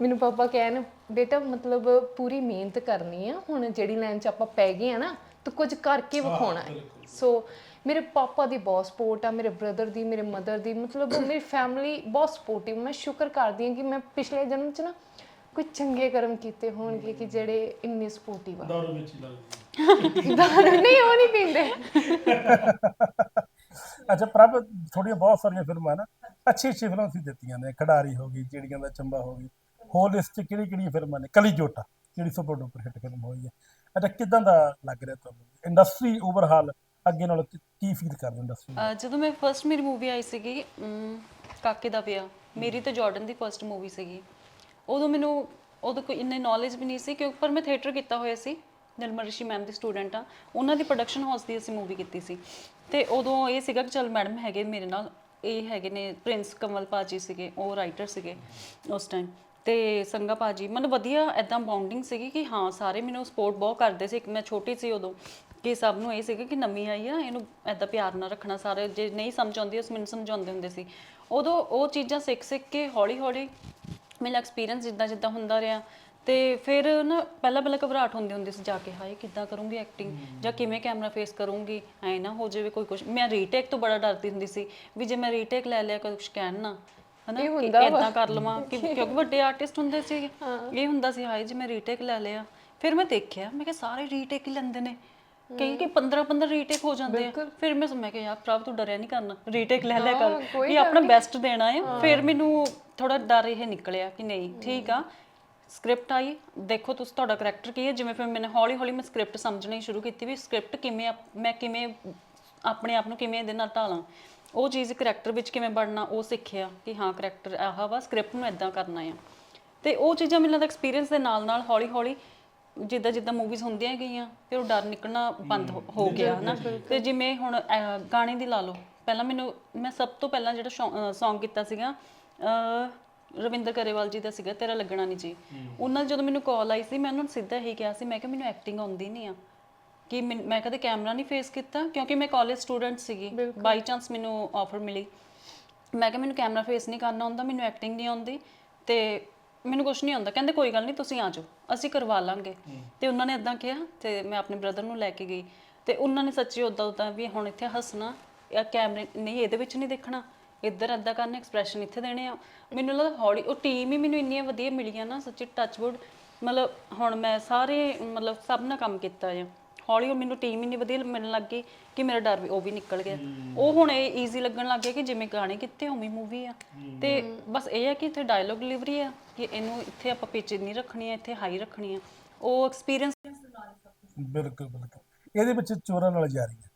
ਮੈਨੂੰ ਪਾਪਾ ਕਹਿਣ ਬੇਟਾ ਮਤਲਬ ਪੂਰੀ ਮਿਹਨਤ ਕਰਨੀ ਆ। ਹੁਣ ਜਿਹੜੀ ਲਾਈਨ 'ਚ ਆਪਾਂ ਪੈ ਗਏ ਆ ਨਾ ਤੂੰ ਕੁਝ ਕਰਕੇ ਵਿਖਾਉਣਾ। ਹੈ ਸੋ ਮੇਰੇ ਪਾਪਾ ਦੀ ਬਹੁਤ ਸਪੋਰਟ ਆ ਮੇਰੇ ਬ੍ਰਦਰ ਦੀ ਮੇਰੇ ਮਦਰ ਦੀ। ਮਤਲਬ ਮੇਰੀ ਫੈਮਿਲੀ ਬਹੁਤ ਸਪੋਰਟਿਵ ਮੈਂ ਸ਼ੁਕਰ ਕਰਦੀ ਹਾਂ ਕਿ ਮੈਂ ਪਿਛਲੇ ਜਨਮ 'ਚ ਨਾ ਕੋਈ ਚੰਗੇ ਕਰਮ ਕੀਤੇ ਹੋਣਗੇ ਕਿ ਜਿਹੜੇ ਇੰਨੇ ਸਪੋਰਟਿਵ ਆ। ਦਾਰੂ ਵਿੱਚ ਲੱਗਦੀ ਦਾਰੂ ਨਹੀਂ ਉਹ ਨਹੀਂ ਪੀਂਦੇ। ਅੱਛਾ, ਪ੍ਰਭ ਥੋੜੀਆਂ ਬਹੁਤ ਸਾਰੀਆਂ ਫਿਲਮਾਂ ਨਾ ਅੱਛੀ ਅੱਛੀ ਫਿਲਮਾਂ ਸੀ ਦਿੱਤੀਆਂ ਨੇ, ਖਿਡਾਰੀ ਹੋ ਗਈ, ਚਿੜੀਆਂ ਦਾ ਚੰਬਾ ਹੋ ਗਈ, ਹੋਰ ਲਿਸਟ ਚ ਕਿਹੜੀ ਫਿਲਮਾਂ ਨੇ? ਕਲੀ ਜੋਟਾ, ਜਿਹੜੀ ਸੁਪਰ ਡੂਪਰ ਹਿੱਟ ਫਿਲਮ ਹੋਈ ਹੈ। ਅੱਛਾ, ਕਿਦਾਂ ਦਾ ਲੱਗ ਰਿਹਾ ਤੁਹਾਨੂੰ? ਇੰਡਸਟਰੀ ਓਵਰਹਾਲ ਅੱਗੇ ਨਾਲ ਕੀ ਫੀਲ ਕਰਦੇ ਇੰਡਸਟਰੀ ਜਦੋਂ ਮੈਂ ਫਰਸਟ ਮੇਰੀ ਮੂਵੀ ਆਈ ਸੀਗੀ ਕਾਕੇ ਦਾ ਪਿਆ ਮੇਰੀ ਤੇ ਜਾਰਡਨ ਦੀ ਫਰਸਟ ਮੂਵੀ ਸੀਗੀ। ਉਦੋਂ ਮੈਨੂੰ, ਉਦੋਂ ਕੋਈ ਇੰਨੀ ਨੌਲੇਜ ਵੀ ਨਹੀਂ ਸੀ ਕਿਉਂਕਿ ਪਰ ਮੈਂ ਥੀਏਟਰ ਕੀਤਾ ਹੋਇਆ ਸੀ। ਨਿਰਮਲ ਰਿਸ਼ੀ ਮੈਮ ਦੀ ਸਟੂਡੈਂਟ ਆ, ਉਹਨਾਂ ਦੀ ਪ੍ਰੋਡਕਸ਼ਨ ਹਾਊਸ ਦੀ ਅਸੀਂ ਮੂਵੀ ਕੀਤੀ ਸੀ। ਤੇ ਉਦੋਂ ਇਹ ਸੀਗਾ ਕਿ ਚਲ ਮੈਡਮ ਹੈਗੇ ਮੇਰੇ ਨਾਲ, ਇਹ ਹੈਗੇ ਨੇ ਪ੍ਰਿੰਸ ਕਮਲ ਪਾਜੀ ਸੀਗੇ, ਉਹ ਰਾਈਟਰ ਸੀਗੇ ਉਸ ਟਾਈਮ ਤੇ ਸੰਗਾ ਪਾਜੀ ਮਤਲਬ ਵਧੀਆ ਐਦਾਂ ਬਾਉਂਡਿੰਗ ਸੀਗੀ ਕਿ ਹਾਂ, ਸਾਰੇ ਮੈਨੂੰ ਸਪੋਰਟ ਬਹੁਤ ਕਰਦੇ ਸੀ। ਇੱਕ ਮੈਂ ਛੋਟੀ ਸੀ ਉਦੋਂ, ਕਿ ਸਭ ਨੂੰ ਇਹ ਸੀਗਾ ਕਿ ਨਵੀਂ ਆਈ ਆ, ਇਹਨੂੰ ਐਦਾਂ ਪਿਆਰ ਨਾਲ ਰੱਖਣਾ ਸਾਰੇ, ਜੇ ਨਹੀਂ ਸਮਝ ਆਉਂਦੀ, ਉਸ ਮੈਨੂੰ ਸਮਝਾਉਂਦੇ ਹੁੰਦੇ ਸੀ। ਉਦੋਂ ਉਹ ਚੀਜ਼ਾਂ ਸਿੱਖ ਸਿੱਖ ਕੇ ਹੌਲੀ ਹੌਲੀ ਮੇਰਾ ਐਕਸਪੀਰੀਅੰਸ ਜਿੱਦਾਂ ਜਿੱਦਾਂ ਹੁੰਦਾ ਰਿਹਾ ਤੇ ਫਿਰ ਨਾ ਪਹਿਲਾਂ ਪਹਿਲਾਂ ਘਬਰਾਹਟ ਹੁੰਦੀ ਹੁੰਦੀ ਸੀ ਜਾ ਕੇ ਹਾਏ ਕਿੱਦਾਂ ਕਰੂੰਗੀ ਐਕਟਿੰਗ ਜਾਂ ਕਿਵੇਂ ਕੈਮਰਾ ਫੇਸ ਕਰੂੰਗੀ ਐ ਨਾ ਹੋ ਜਾਵੇ ਕੋਈ ਕੁਝ ਮੈਂ ਰੀਟੇਕ ਤੋਂ ਬੜਾ ਡਰਦੀ ਹੁੰਦੀ ਸੀ ਵੀ ਜੇ ਮੈਂ ਰੀਟੇਕ ਲੈ ਲਿਆ ਕੁਝ ਕਹਿਣ ਨਾ ਹਨਾ ਕਿ ਏਦਾਂ ਕਰ ਲਵਾਂ ਕਿ ਕਿਉਂਕਿ ਵੱਡੇ ਆਰਟਿਸਟ ਹੁੰਦੇ ਸੀ ਇਹ ਹੁੰਦਾ ਸੀ ਹਾਏ ਜੇ ਮੈਂ ਰੀਟੇਕ ਲੈ ਲਿਆ। ਫਿਰ ਮੈਂ ਦੇਖਿਆ ਮੈਂ ਕਿਹਾ ਸਾਰੇ ਰੀਟੇਕ ਹੀ ਲੈਂਦੇ ਨੇ। ਕਈ ਕਿ 15 15 ਰੀਟੇਕ ਹੋ ਜਾਂਦੇ ਆ। ਫਿਰ ਮੈਂ ਮੈਂ ਕਿਹਾ ਯਾਰ ਪ੍ਰਭ ਤੂੰ ਡਰਿਆ ਨਹੀਂ ਕਰਨਾ। ਰੀਟੇਕ ਲੈ ਲਿਆ ਕਰ। ਵੀ ਆਪਣਾ ਬੈਸਟ ਦੇਣਾ ਹੈ। ਫਿਰ ਮੈਨੂੰ ਥੋੜਾ ਡਰ ਇਹ ਨਿਕਲਿਆ ਕਿ ਨਹੀਂ ਠੀਕ ਆ। ਸਕ੍ਰਿਪਟ ਆਈ। ਦੇਖੋ ਤੁਸੀਂ ਤੁਹਾਡਾ ਕਰੈਕਟਰ ਕੀ ਹੈ। ਜਿਵੇਂ ਫਿਰ ਮੈंने ਹੌਲੀ ਹੌਲੀ ਮੈਂ ਸਕ੍ਰਿਪਟ ਸਮਝਣੀ ਸ਼ੁਰੂ ਕੀਤੀ ਵੀ ਸਕ੍ਰਿਪਟ ਕਿਵੇਂ ਆਪ- ਮੈਂ ਕਿਵੇਂ ਆਪਣੇ ਆਪ ਨੂੰ ਕਿਵੇਂ ਇਹਦੇ ਨਾਲ ਢਾਲਾਂ। ਉਹ ਚੀਜ਼ ਕਰੈਕਟਰ ਵਿੱਚ ਕਿਵੇਂ ਬਣਨਾ ਉਹ ਸਿੱਖਿਆ ਕਿ ਹਾਂ ਕਰੈਕਟਰ ਆਹ ਵਾ ਸਕ੍ਰਿਪਟ ਨੂੰ ਇਦਾਂ ਕਰਨਾ ਆ। ਤੇ ਉਹ ਚੀਜ਼ਾਂ ਮੈਨੂੰ ਲੱਗਦਾ ਐਕਸਪੀਰੀਅੰਸ ਦੇ ਨਾਲ ਨਾਲ ਹੌਲੀ ਹੌਲੀ ਜਿੱਦਾਂ ਜਿੱਦਾਂ ਮੂਵੀਜ਼ ਹੁੰਦੀਆਂ ਗਈਆਂ ਫਿਰ ਉਹ ਡਰ ਨਿਕਲਣਾ ਬੰਦ ਹੋ- ਹੋ ਗਿਆ ਹਨਾ। ਤੇ ਜਿਵੇਂ ਹੁਣ ਅਹ, ਗਾਣੇ ਦੀ ਲਾ ਲਓ। ਪਹਿਲਾਂ ਮੈਨੂੰ ਮੈਂ ਸਭ ਤੋਂ ਪਹਿਲਾਂ ਜਿਹੜਾ Song ਕੀਤਾ ਸੀਗਾ ਅਹ, ਰਵਿੰਦਰ ਕਰੇਵਾਲ ਜੀ ਦਾ ਸੀਗਾ ਤੇਰਾ ਲੱਗਣਾ ਨਹੀਂ ਜੀ। ਉਹਨਾਂ ਦੀ ਜਦੋਂ ਮੈਨੂੰ ਕਾਲ ਆਈ ਸੀ ਮੈਂ ਉਹਨਾਂ ਨੂੰ ਸਿੱਧਾ ਇਹੀ ਕਿਹਾ ਸੀ ਮੈਂ ਕਿ ਮੈਨੂੰ ਐਕਟਿੰਗ ਆਉਂਦੀ ਨਹੀਂ ਆ। ਕਿ ਮੈਨ- ਮੈਂ ਕਦੇ ਕੈਮਰਾ ਨਹੀਂ ਫੇਸ ਕੀਤਾ ਕਿਉਂਕਿ ਮੈਂ ਕਾਲਜ ਸਟੂਡੈਂਟ ਸੀਗੀ। ਬਾਈ ਚਾਂਸ ਮੈਨੂੰ ਆਫਰ ਮਿਲੀ। ਮੈਂ ਕਿਹਾ ਮੈਨੂੰ ਕੈਮਰਾ ਫੇਸ ਨਹੀਂ ਕਰਨਾ ਆਉਂਦਾ ਮੈਨੂੰ ਐਕਟਿੰਗ ਨਹੀਂ ਆਉਂਦੀ ਤੇ ਮੈਨੂੰ ਕੁਝ ਨਹੀਂ ਆਉਂਦਾ। ਕਹਿੰਦੇ ਕੋਈ ਗੱਲ ਨਹੀਂ ਤੁਸੀਂ ਆ ਜਾਓ ਅਸੀਂ ਕਰਵਾ ਲਾਂਗੇ। ਤੇ ਉਹਨਾਂ ਨੇ ਇਦਾਂ ਕਿਹਾ ਤੇ ਮੈਂ ਆਪਣੇ ਬ੍ਰਦਰ ਨੂੰ ਲੈ ਕੇ ਗਈ। ਤੇ ਉਹਨਾਂ ਨੇ ਸੱਚੀ ਉਦਾਂ ਉਦਾਂ ਵੀ ਹੁਣ ਇੱਥੇ ਹੱਸਣਾ ਜਾਂ ਕੈਮਰੇ ਨਹੀਂ ਇਹਦੇ ਵਿੱਚ ਨਹੀਂ ਦੇਖਣਾ। ਇੱਧਰ ਏਦਾਂ ਕਰਨਾ ਐਕਸਪ੍ਰੈਸ਼ਨ ਇੱਥੇ ਦੇਣੇ ਆ। ਮੈਨੂੰ ਲੱਗਦਾ ਹੌਲੀ, ਉਹ ਟੀਮ ਹੀ ਮੈਨੂੰ ਇੰਨੀਆਂ ਵਧੀਆ ਮਿਲੀਆਂ ਨਾ, ਸੱਚੀ ਟੱਚਵੁੱਡ ਮਤਲਬ ਹੁਣ ਮੈਂ ਸਾਰੇ, ਮਤਲਬ ਸਭ ਨਾਲ ਕੰਮ ਕੀਤਾ ਆ। ਹੌਲੀ ਹੌਲੀ ਮੈਨੂੰ ਟੀਮ ਇੰਨੀ ਵਧੀਆ ਮਿਲਣ ਲੱਗ ਗਈ ਕਿ ਮੇਰਾ ਡਰ ਵੀ, ਉਹ ਵੀ ਨਿਕਲ ਗਿਆ। ਉਹ ਹੁਣ ਇਹ ਈਜ਼ੀ ਲੱਗਣ ਲੱਗ ਗਿਆ ਕਿ ਜਿਵੇਂ ਗਾਣੇ ਕਿਤੇ, ਉਵੇਂ ਮੂਵੀ ਆ। ਤੇ ਬਸ ਇਹ ਆ ਕਿ ਇੱਥੇ ਡਾਇਲੌਗ ਡਿਲੀਵਰੀ ਆ, ਕਿ ਇਹਨੂੰ ਇੱਥੇ ਆਪਾਂ ਪਿਚ ਨਹੀਂ ਰੱਖਣੀ ਆ, ਇੱਥੇ ਹਾਈ ਰੱਖਣੀ ਆ। ਉਹ ਐਕਸਪੀਰੀਅੰਸ ਬਿਲਕੁਲ ਬਿਲਕੁਲ। ਇਹਦੇ ਵਿੱਚ ਚੋਰਾਂ ਨਾਲ ਜਾਰੀ ਹੈ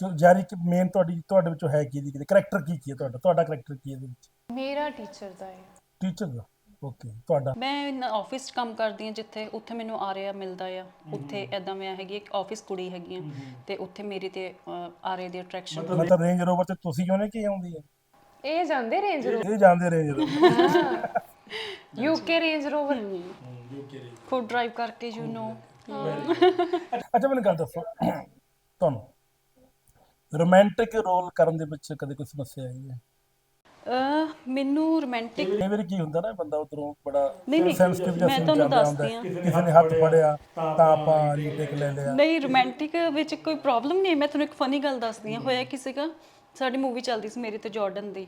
ਜਾਰੀ ਕਿ ਮੇਨ ਤੁਹਾਡੀ ਤੁਹਾਡੇ ਵਿੱਚੋਂ ਹੈ ਕੀ ਦੀ ਕਰੈਕਟਰ ਕੀ ਕੀ ਹੈ ਤੁਹਾਡਾ? ਤੁਹਾਡਾ ਕਰੈਕਟਰ ਕੀ ਹੈ ਇਹਦੇ ਵਿੱਚ? ਮੇਰਾ ਟੀਚਰ ਦਾ ਹੈ। ਟੀਚਰ ਦਾ? ਓਕੇ ਤੁਹਾਡਾ? ਮੈਂ ਆਫਿਸ 'ਚ ਕੰਮ ਕਰਦੀ ਹਾਂ ਜਿੱਥੇ ਉੱਥੇ ਮੈਨੂੰ ਆਰਿਆ ਮਿਲਦਾ ਆ। ਉੱਥੇ ਐਦਾਂ ਮੈਂ ਹੈਗੀ ਇੱਕ ਆਫਿਸ ਕੁੜੀ ਹੈਗੀ ਆ ਤੇ ਉੱਥੇ ਮੇਰੀ ਤੇ ਅ, ਆਰਿਆ ਦੀ ਅਟਰੈਕਸ਼ਨ ਮਤਲਬ ਰੇਂਜ ਰੋਵਰ ਤੇ ਤੁਸੀਂ ਕਿਉਂ ਨਹੀਂ ਕੀ ਆਉਂਦੀ ਹੈ ਇਹ ਜਾਂਦੇ ਰੇਂਜ ਇਹ ਜਾਂਦੇ Range Rover UK Range Rover ਖੁਦ ਡਰਾਈਵ ਕਰਕੇ ਯੂ نو ਅੱਛਾ ਮੈਨੂੰ ਗੱਲ ਦੱਸੋ। ਤੁਹਾਨੂੰ ਰੋਮਾਂਟਿਕ ਰੋਲ ਕਰਨ ਦੇ ਵਿੱਚ ਕਦੇ ਕੋਈ ਸਮੱਸਿਆ ਆਈ ਹੈ? ਅਹ ਮੈਨੂੰ ਰੋਮਾਂਟਿਕ ਕਈ ਵਾਰੀ ਕੀ ਹੁੰਦਾ ਨਾ ਬੰਦਾ ਉਧਰੋਂ ਬੜਾ ਨਹੀਂ, ਨਹੀਂ, ਸੈਂਸਿਟਿਵ ਜਿਹਾ ਮੈਂ ਤੁਹਾਨੂੰ ਦੱਸਦੀ ਹੈ। ਕਿਸੇ ਨੇ ਹੱਥ ਫੜਿਆ ਤਾਂ ਆਪਾਂ ਰੀਟੇਕ ਲੈ ਲਿਆ ਨਹੀਂ ਰੋਮਾਂਟਿਕ ਵਿੱਚ ਕੋਈ ਪ੍ਰੋਬਲਮ ਨਹੀਂ ਹੈ। ਮੈਂ ਤੁਹਾਨੂੰ ਇੱਕ ਫਨੀ ਗੱਲ ਦੱਸਦੀ ਹਾਂ। ਹੋਇਆ ਕੀ ਸੀਗਾ? ਸਾਡੀ ਮੂਵੀ ਚੱਲਦੀ ਸੀ ਮੇਰੀ ਤੇ ਜਾਰਡਨ ਦੀ।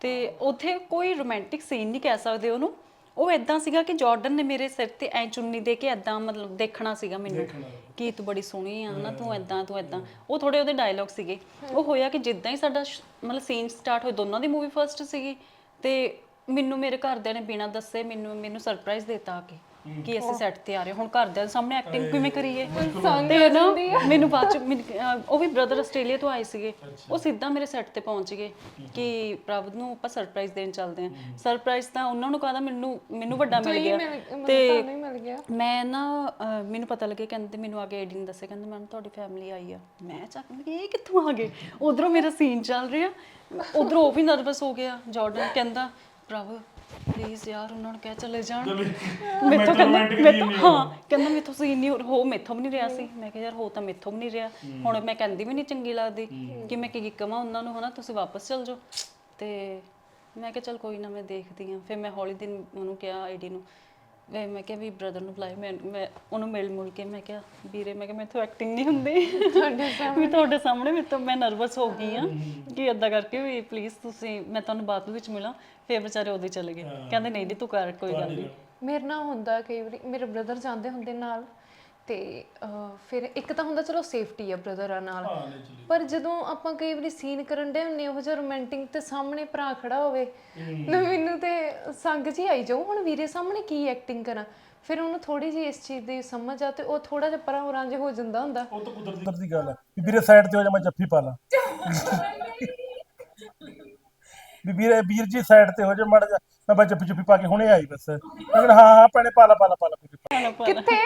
ਤੇ ਉੱਥੇ ਕੋਈ ਰੋਮਾਂਟਿਕ ਸੀਨ ਨਹੀਂ ਕਹਿ ਸਕਦੇ ਉਹਨੂੰ। ਉਹ ਇਦਾਂ ਸੀਗਾ ਕਿ ਜਾਰਡਨ ਨੇ ਮੇਰੇ ਸਿਰ ਤੇ ਐ ਚੁੰਨੀ ਦੇ ਕੇ ਐਦਾਂ ਮਤਲਬ ਦੇਖਣਾ ਸੀਗਾ ਮੈਨੂੰ ਕਿ ਤੂੰ ਬੜੀ ਸੋਹਣੀ ਆ ਨਾ ਤੂੰ ਐਦਾਂ ਤੂੰ ਐਦਾਂ ਉਹ ਥੋੜੇ ਉਹਦੇ ਡਾਇਲੌਗ ਸੀਗੇ। ਉਹ ਹੋਇਆ ਕਿ ਜਿੱਦਾਂ ਹੀ ਸਾਡਾ ਸ਼- ਮਤਲਬ ਸੀਨ ਸਟਾਰਟ ਹੋਏ ਦੋਨਾਂ ਦੀ ਮੂਵੀ ਫਰਸਟ ਸੀਗੀ ਤੇ ਮੈਨੂੰ ਮੇਰੇ ਘਰਦਿਆਂ ਨੇ ਬਿਨਾਂ ਦੱਸੇ ਮੈਨੂੰ ਮੈਨੂੰ ਸਰਪ੍ਰਾਈਜ਼ ਦਿੱਤਾ ਆ ਕੇ। ਕਿ ਅਸੀਂ ਸੈੱਟ ਤੇ ਆ ਰਹੇ ਹਾਂ। ਹੁਣ ਘਰਦਿਆਂ ਦੇ ਸਾਹਮਣੇ ਐਕਟਿੰਗ ਕਿਵੇਂ ਕਰੀਏ? ਤੇ ਨਾ ਮੈਨੂੰ ਬਾਅਦ ਚ ਮੈਨੂੰ, ਅਹ, ਉਹ ਵੀ ਬ੍ਰਦਰ ਆਸਟ੍ਰੇਲੀਆ ਤੋਂ ਆਏ ਸੀਗੇ। ਉਹ ਸਿੱਧਾ ਮੇਰੇ ਸੈੱਟ ਤੇ ਪਹੁੰਚ ਗਏ ਕਿ ਪ੍ਰਭ ਨੂੰ ਆਪਾਂ ਸਰਪ੍ਰਾਈਜ਼ ਦੇਣ ਚੱਲਦੇ ਹਾਂ। ਸਰਪ੍ਰਾਈਜ਼ ਤਾਂ ਉਹਨਾਂ ਨੂੰ ਕਹਦਾ? ਮੈਨੂੰ ਮੈਨੂੰ ਵੱਡਾ ਮਿਲ ਗਿਆ। ਤੇ ਨਹੀਂ ਮਿਲ ਗਿਆ। ਮੈਂ ਨਾ ਅਹ, ਮੈਨੂੰ ਪਤਾ ਲੱਗਿਆ ਕਹਿੰਦੇ ਮੈਨੂੰ ਆ ਕੇ ਏਡੀ ਨੇ ਦੱਸਿਆ ਕਹਿੰਦੇ ਮੈਮ ਤੁਹਾਡੀ ਫੈਮਿਲੀ ਆਈ ਆ। ਮੈਂ ਚੱਕ ਮੈਂ ਕਿਹਾ, ਇਹ ਕਿੱਥੋਂ ਆ ਗਏ? ਉਧਰੋਂ ਮੇਰਾ ਸੀਨ ਚੱਲ ਰਿਹਾ। ਉਧਰੋਂ ਉਹ ਵੀ ਨਰਵਸ ਹੋ ਗਿਆ। ਜਾਰਡਨ ਕਹਿੰਦਾ ਪ੍ਰਭ ਪਲੀਜ਼ ਯਾਰ ਉਹਨਾਂ ਨੂੰ ਕਹਿ ਚਲੇ ਜਾਣ। ਮੈਥੋਂ ਕਹਿੰਦਾ ਮੈਥੋਂ ਹਾਂ ਕਹਿੰਦਾ ਮੈਥੋਂ ਸੀਨ ਨਹੀਂ ਹੋ ਮੈਥੋਂ ਵੀ ਨਹੀਂ ਰਿਹਾ ਸੀ। ਮੈਂ ਕਿਹਾ ਯਾਰ ਹੋ ਤਾਂ ਮੈਥੋਂ ਵੀ ਨਹੀਂ ਰਿਹਾ। ਹੁਣ ਮੈਂ ਕਹਿੰਦੀ ਵੀ ਨਹੀਂ ਚੰਗੀ ਲੱਗਦੀ ਕਿ ਮੈਂ ਕੀ ਕਵਾਂ ਉਹਨਾਂ ਨੂੰ ਹਨਾ ਤੁਸੀਂ ਵਾਪਸ ਚਲ ਜਾਓ। ਤੇ ਮੈਂ ਕਿਹਾ ਚਲ ਕੋਈ ਨਾ ਮੈਂ ਦੇਖਦੀ ਆ ਫਿਰ ਮੈਂ ਹੌਲੀ ਦਿਨ ਉਹਨੂੰ ਕਿਹਾ ਆਈਡੀ ਨੂੰ ਵੇ ਮੈਂ ਕਿਹਾ ਵੀ ਬ੍ਰਦਰ ਨੂੰ ਬੁਲਾਏ ਮੈਂ ਮੈਂ ਉਹਨੂੰ ਮਿਲ ਮੁਲ ਕੇ ਮੈਂ ਕਿਹਾ ਵੀਰੇ ਮੈਂ ਕਿਹਾ ਮੈਥੋਂ ਐਕਟਿੰਗ ਨਹੀਂ ਹੁੰਦੀ। ਤੁਹਾਡੇ ਸਾਹਮਣੇ। ਵੀ ਤੁਹਾਡੇ ਸਾਹਮਣੇ ਮੈਂ ਤਾਂ ਮੈਂ ਨਰਵਸ ਹੋ ਗਈ ਆ ਕਿ ਏਦਾਂ ਕਰਕੇ ਵੀ ਪਲੀਜ਼ ਤੁਸੀਂ ਮੈਂ ਤੁਹਾਨੂੰ ਬਾਅਦ ਵਿੱਚ ਮਿਲਾਂ ਫਿਰ ਵਿਚਾਰੇ ਉਹਦੇ ਚਲੇ ਗਏ। ਕਹਿੰਦੇ ਨਹੀਂ ਜੀ ਤੂੰ ਕਰ ਕੋਈ ਗੱਲ ਨਹੀਂ ਮੇਰੇ ਨਾਲ ਹੁੰਦਾ ਕਈ ਵਾਰੀ ਮੇਰੇ ਬ੍ਰਦਰ ਜਾਂਦੇ ਹੁੰਦੇ ਨਾਲ। ਤੇ ਅਹ, ਫਿਰ ਇੱਕ ਤਾਂ ਹੁੰਦਾ ਚਲੋ ਸੇਫਟੀ ਆ ਬ੍ਰਦਰਾਂ ਨਾਲ। ਪਰ ਜਦੋਂ ਆਪਾਂ ਕਈ ਵਾਰੀ ਸੀਨ ਕਰਨ ਦੇ ਹੁੰਨੇ ਉਹ ਜਿਹਾ ਰੋਮਾਂਟਿਕ ਤੇ ਸਾਹਮਣੇ ਭਰਾ ਖੜਾ ਹੋਵੇ ਨਾ ਮੈਨੂੰ ਤੇ ਸੰਗ ਜੀ ਆਈ ਜਾਊ ਹੁਣ ਵੀਰੇ ਸਾਹਮਣੇ ਕੀ ਐਕਟਿੰਗ ਕਰਾਂ? ਫਿਰ ਉਹਨੂੰ ਥੋੜੀ ਜਿਹੀ ਇਸ ਚੀਜ਼ ਦੀ ਸਮਝ ਆ ਤੇ ਉਹ ਥੋੜਾ ਜਿਹਾ ਪਰਾਂ ਉਰਾਂ ਜਿਹਾ ਹੋ ਜਾਂਦਾ ਹੁੰਦਾ। ਉਹ ਤਾਂ ਕੁਦਰਤੀ ਦੀ ਗੱਲ ਹੈ ਵੀ ਵੀਰੇ ਸਾਈਡ ਤੇ ਹੋ ਜਾ ਮੈਂ ਜੱਫੀ ਪਾ ਲਾਂ। ਵੀ ਵੀਰੇ ਵੀਰ ਜੀ ਸਾਈਡ ਤੇ ਹੋ ਜਾ ਮੜ ਜਾ ਮੈਂ ਬਸ ਜੱਫੀ ਜੁੱਫੀ ਪਾ ਕੇ ਹੁਣੇ ਆਈ ਬਸ। ਮੈਂ ਕਿਹਾ ਹਾਂ ਹਾਂ ਭੈਣੇ ਪਾ ਲਾ ਪਾ ਲਾ ਪਾ ਲਾ ਪਾ ਲਾ। ਕਿੱਥੇ?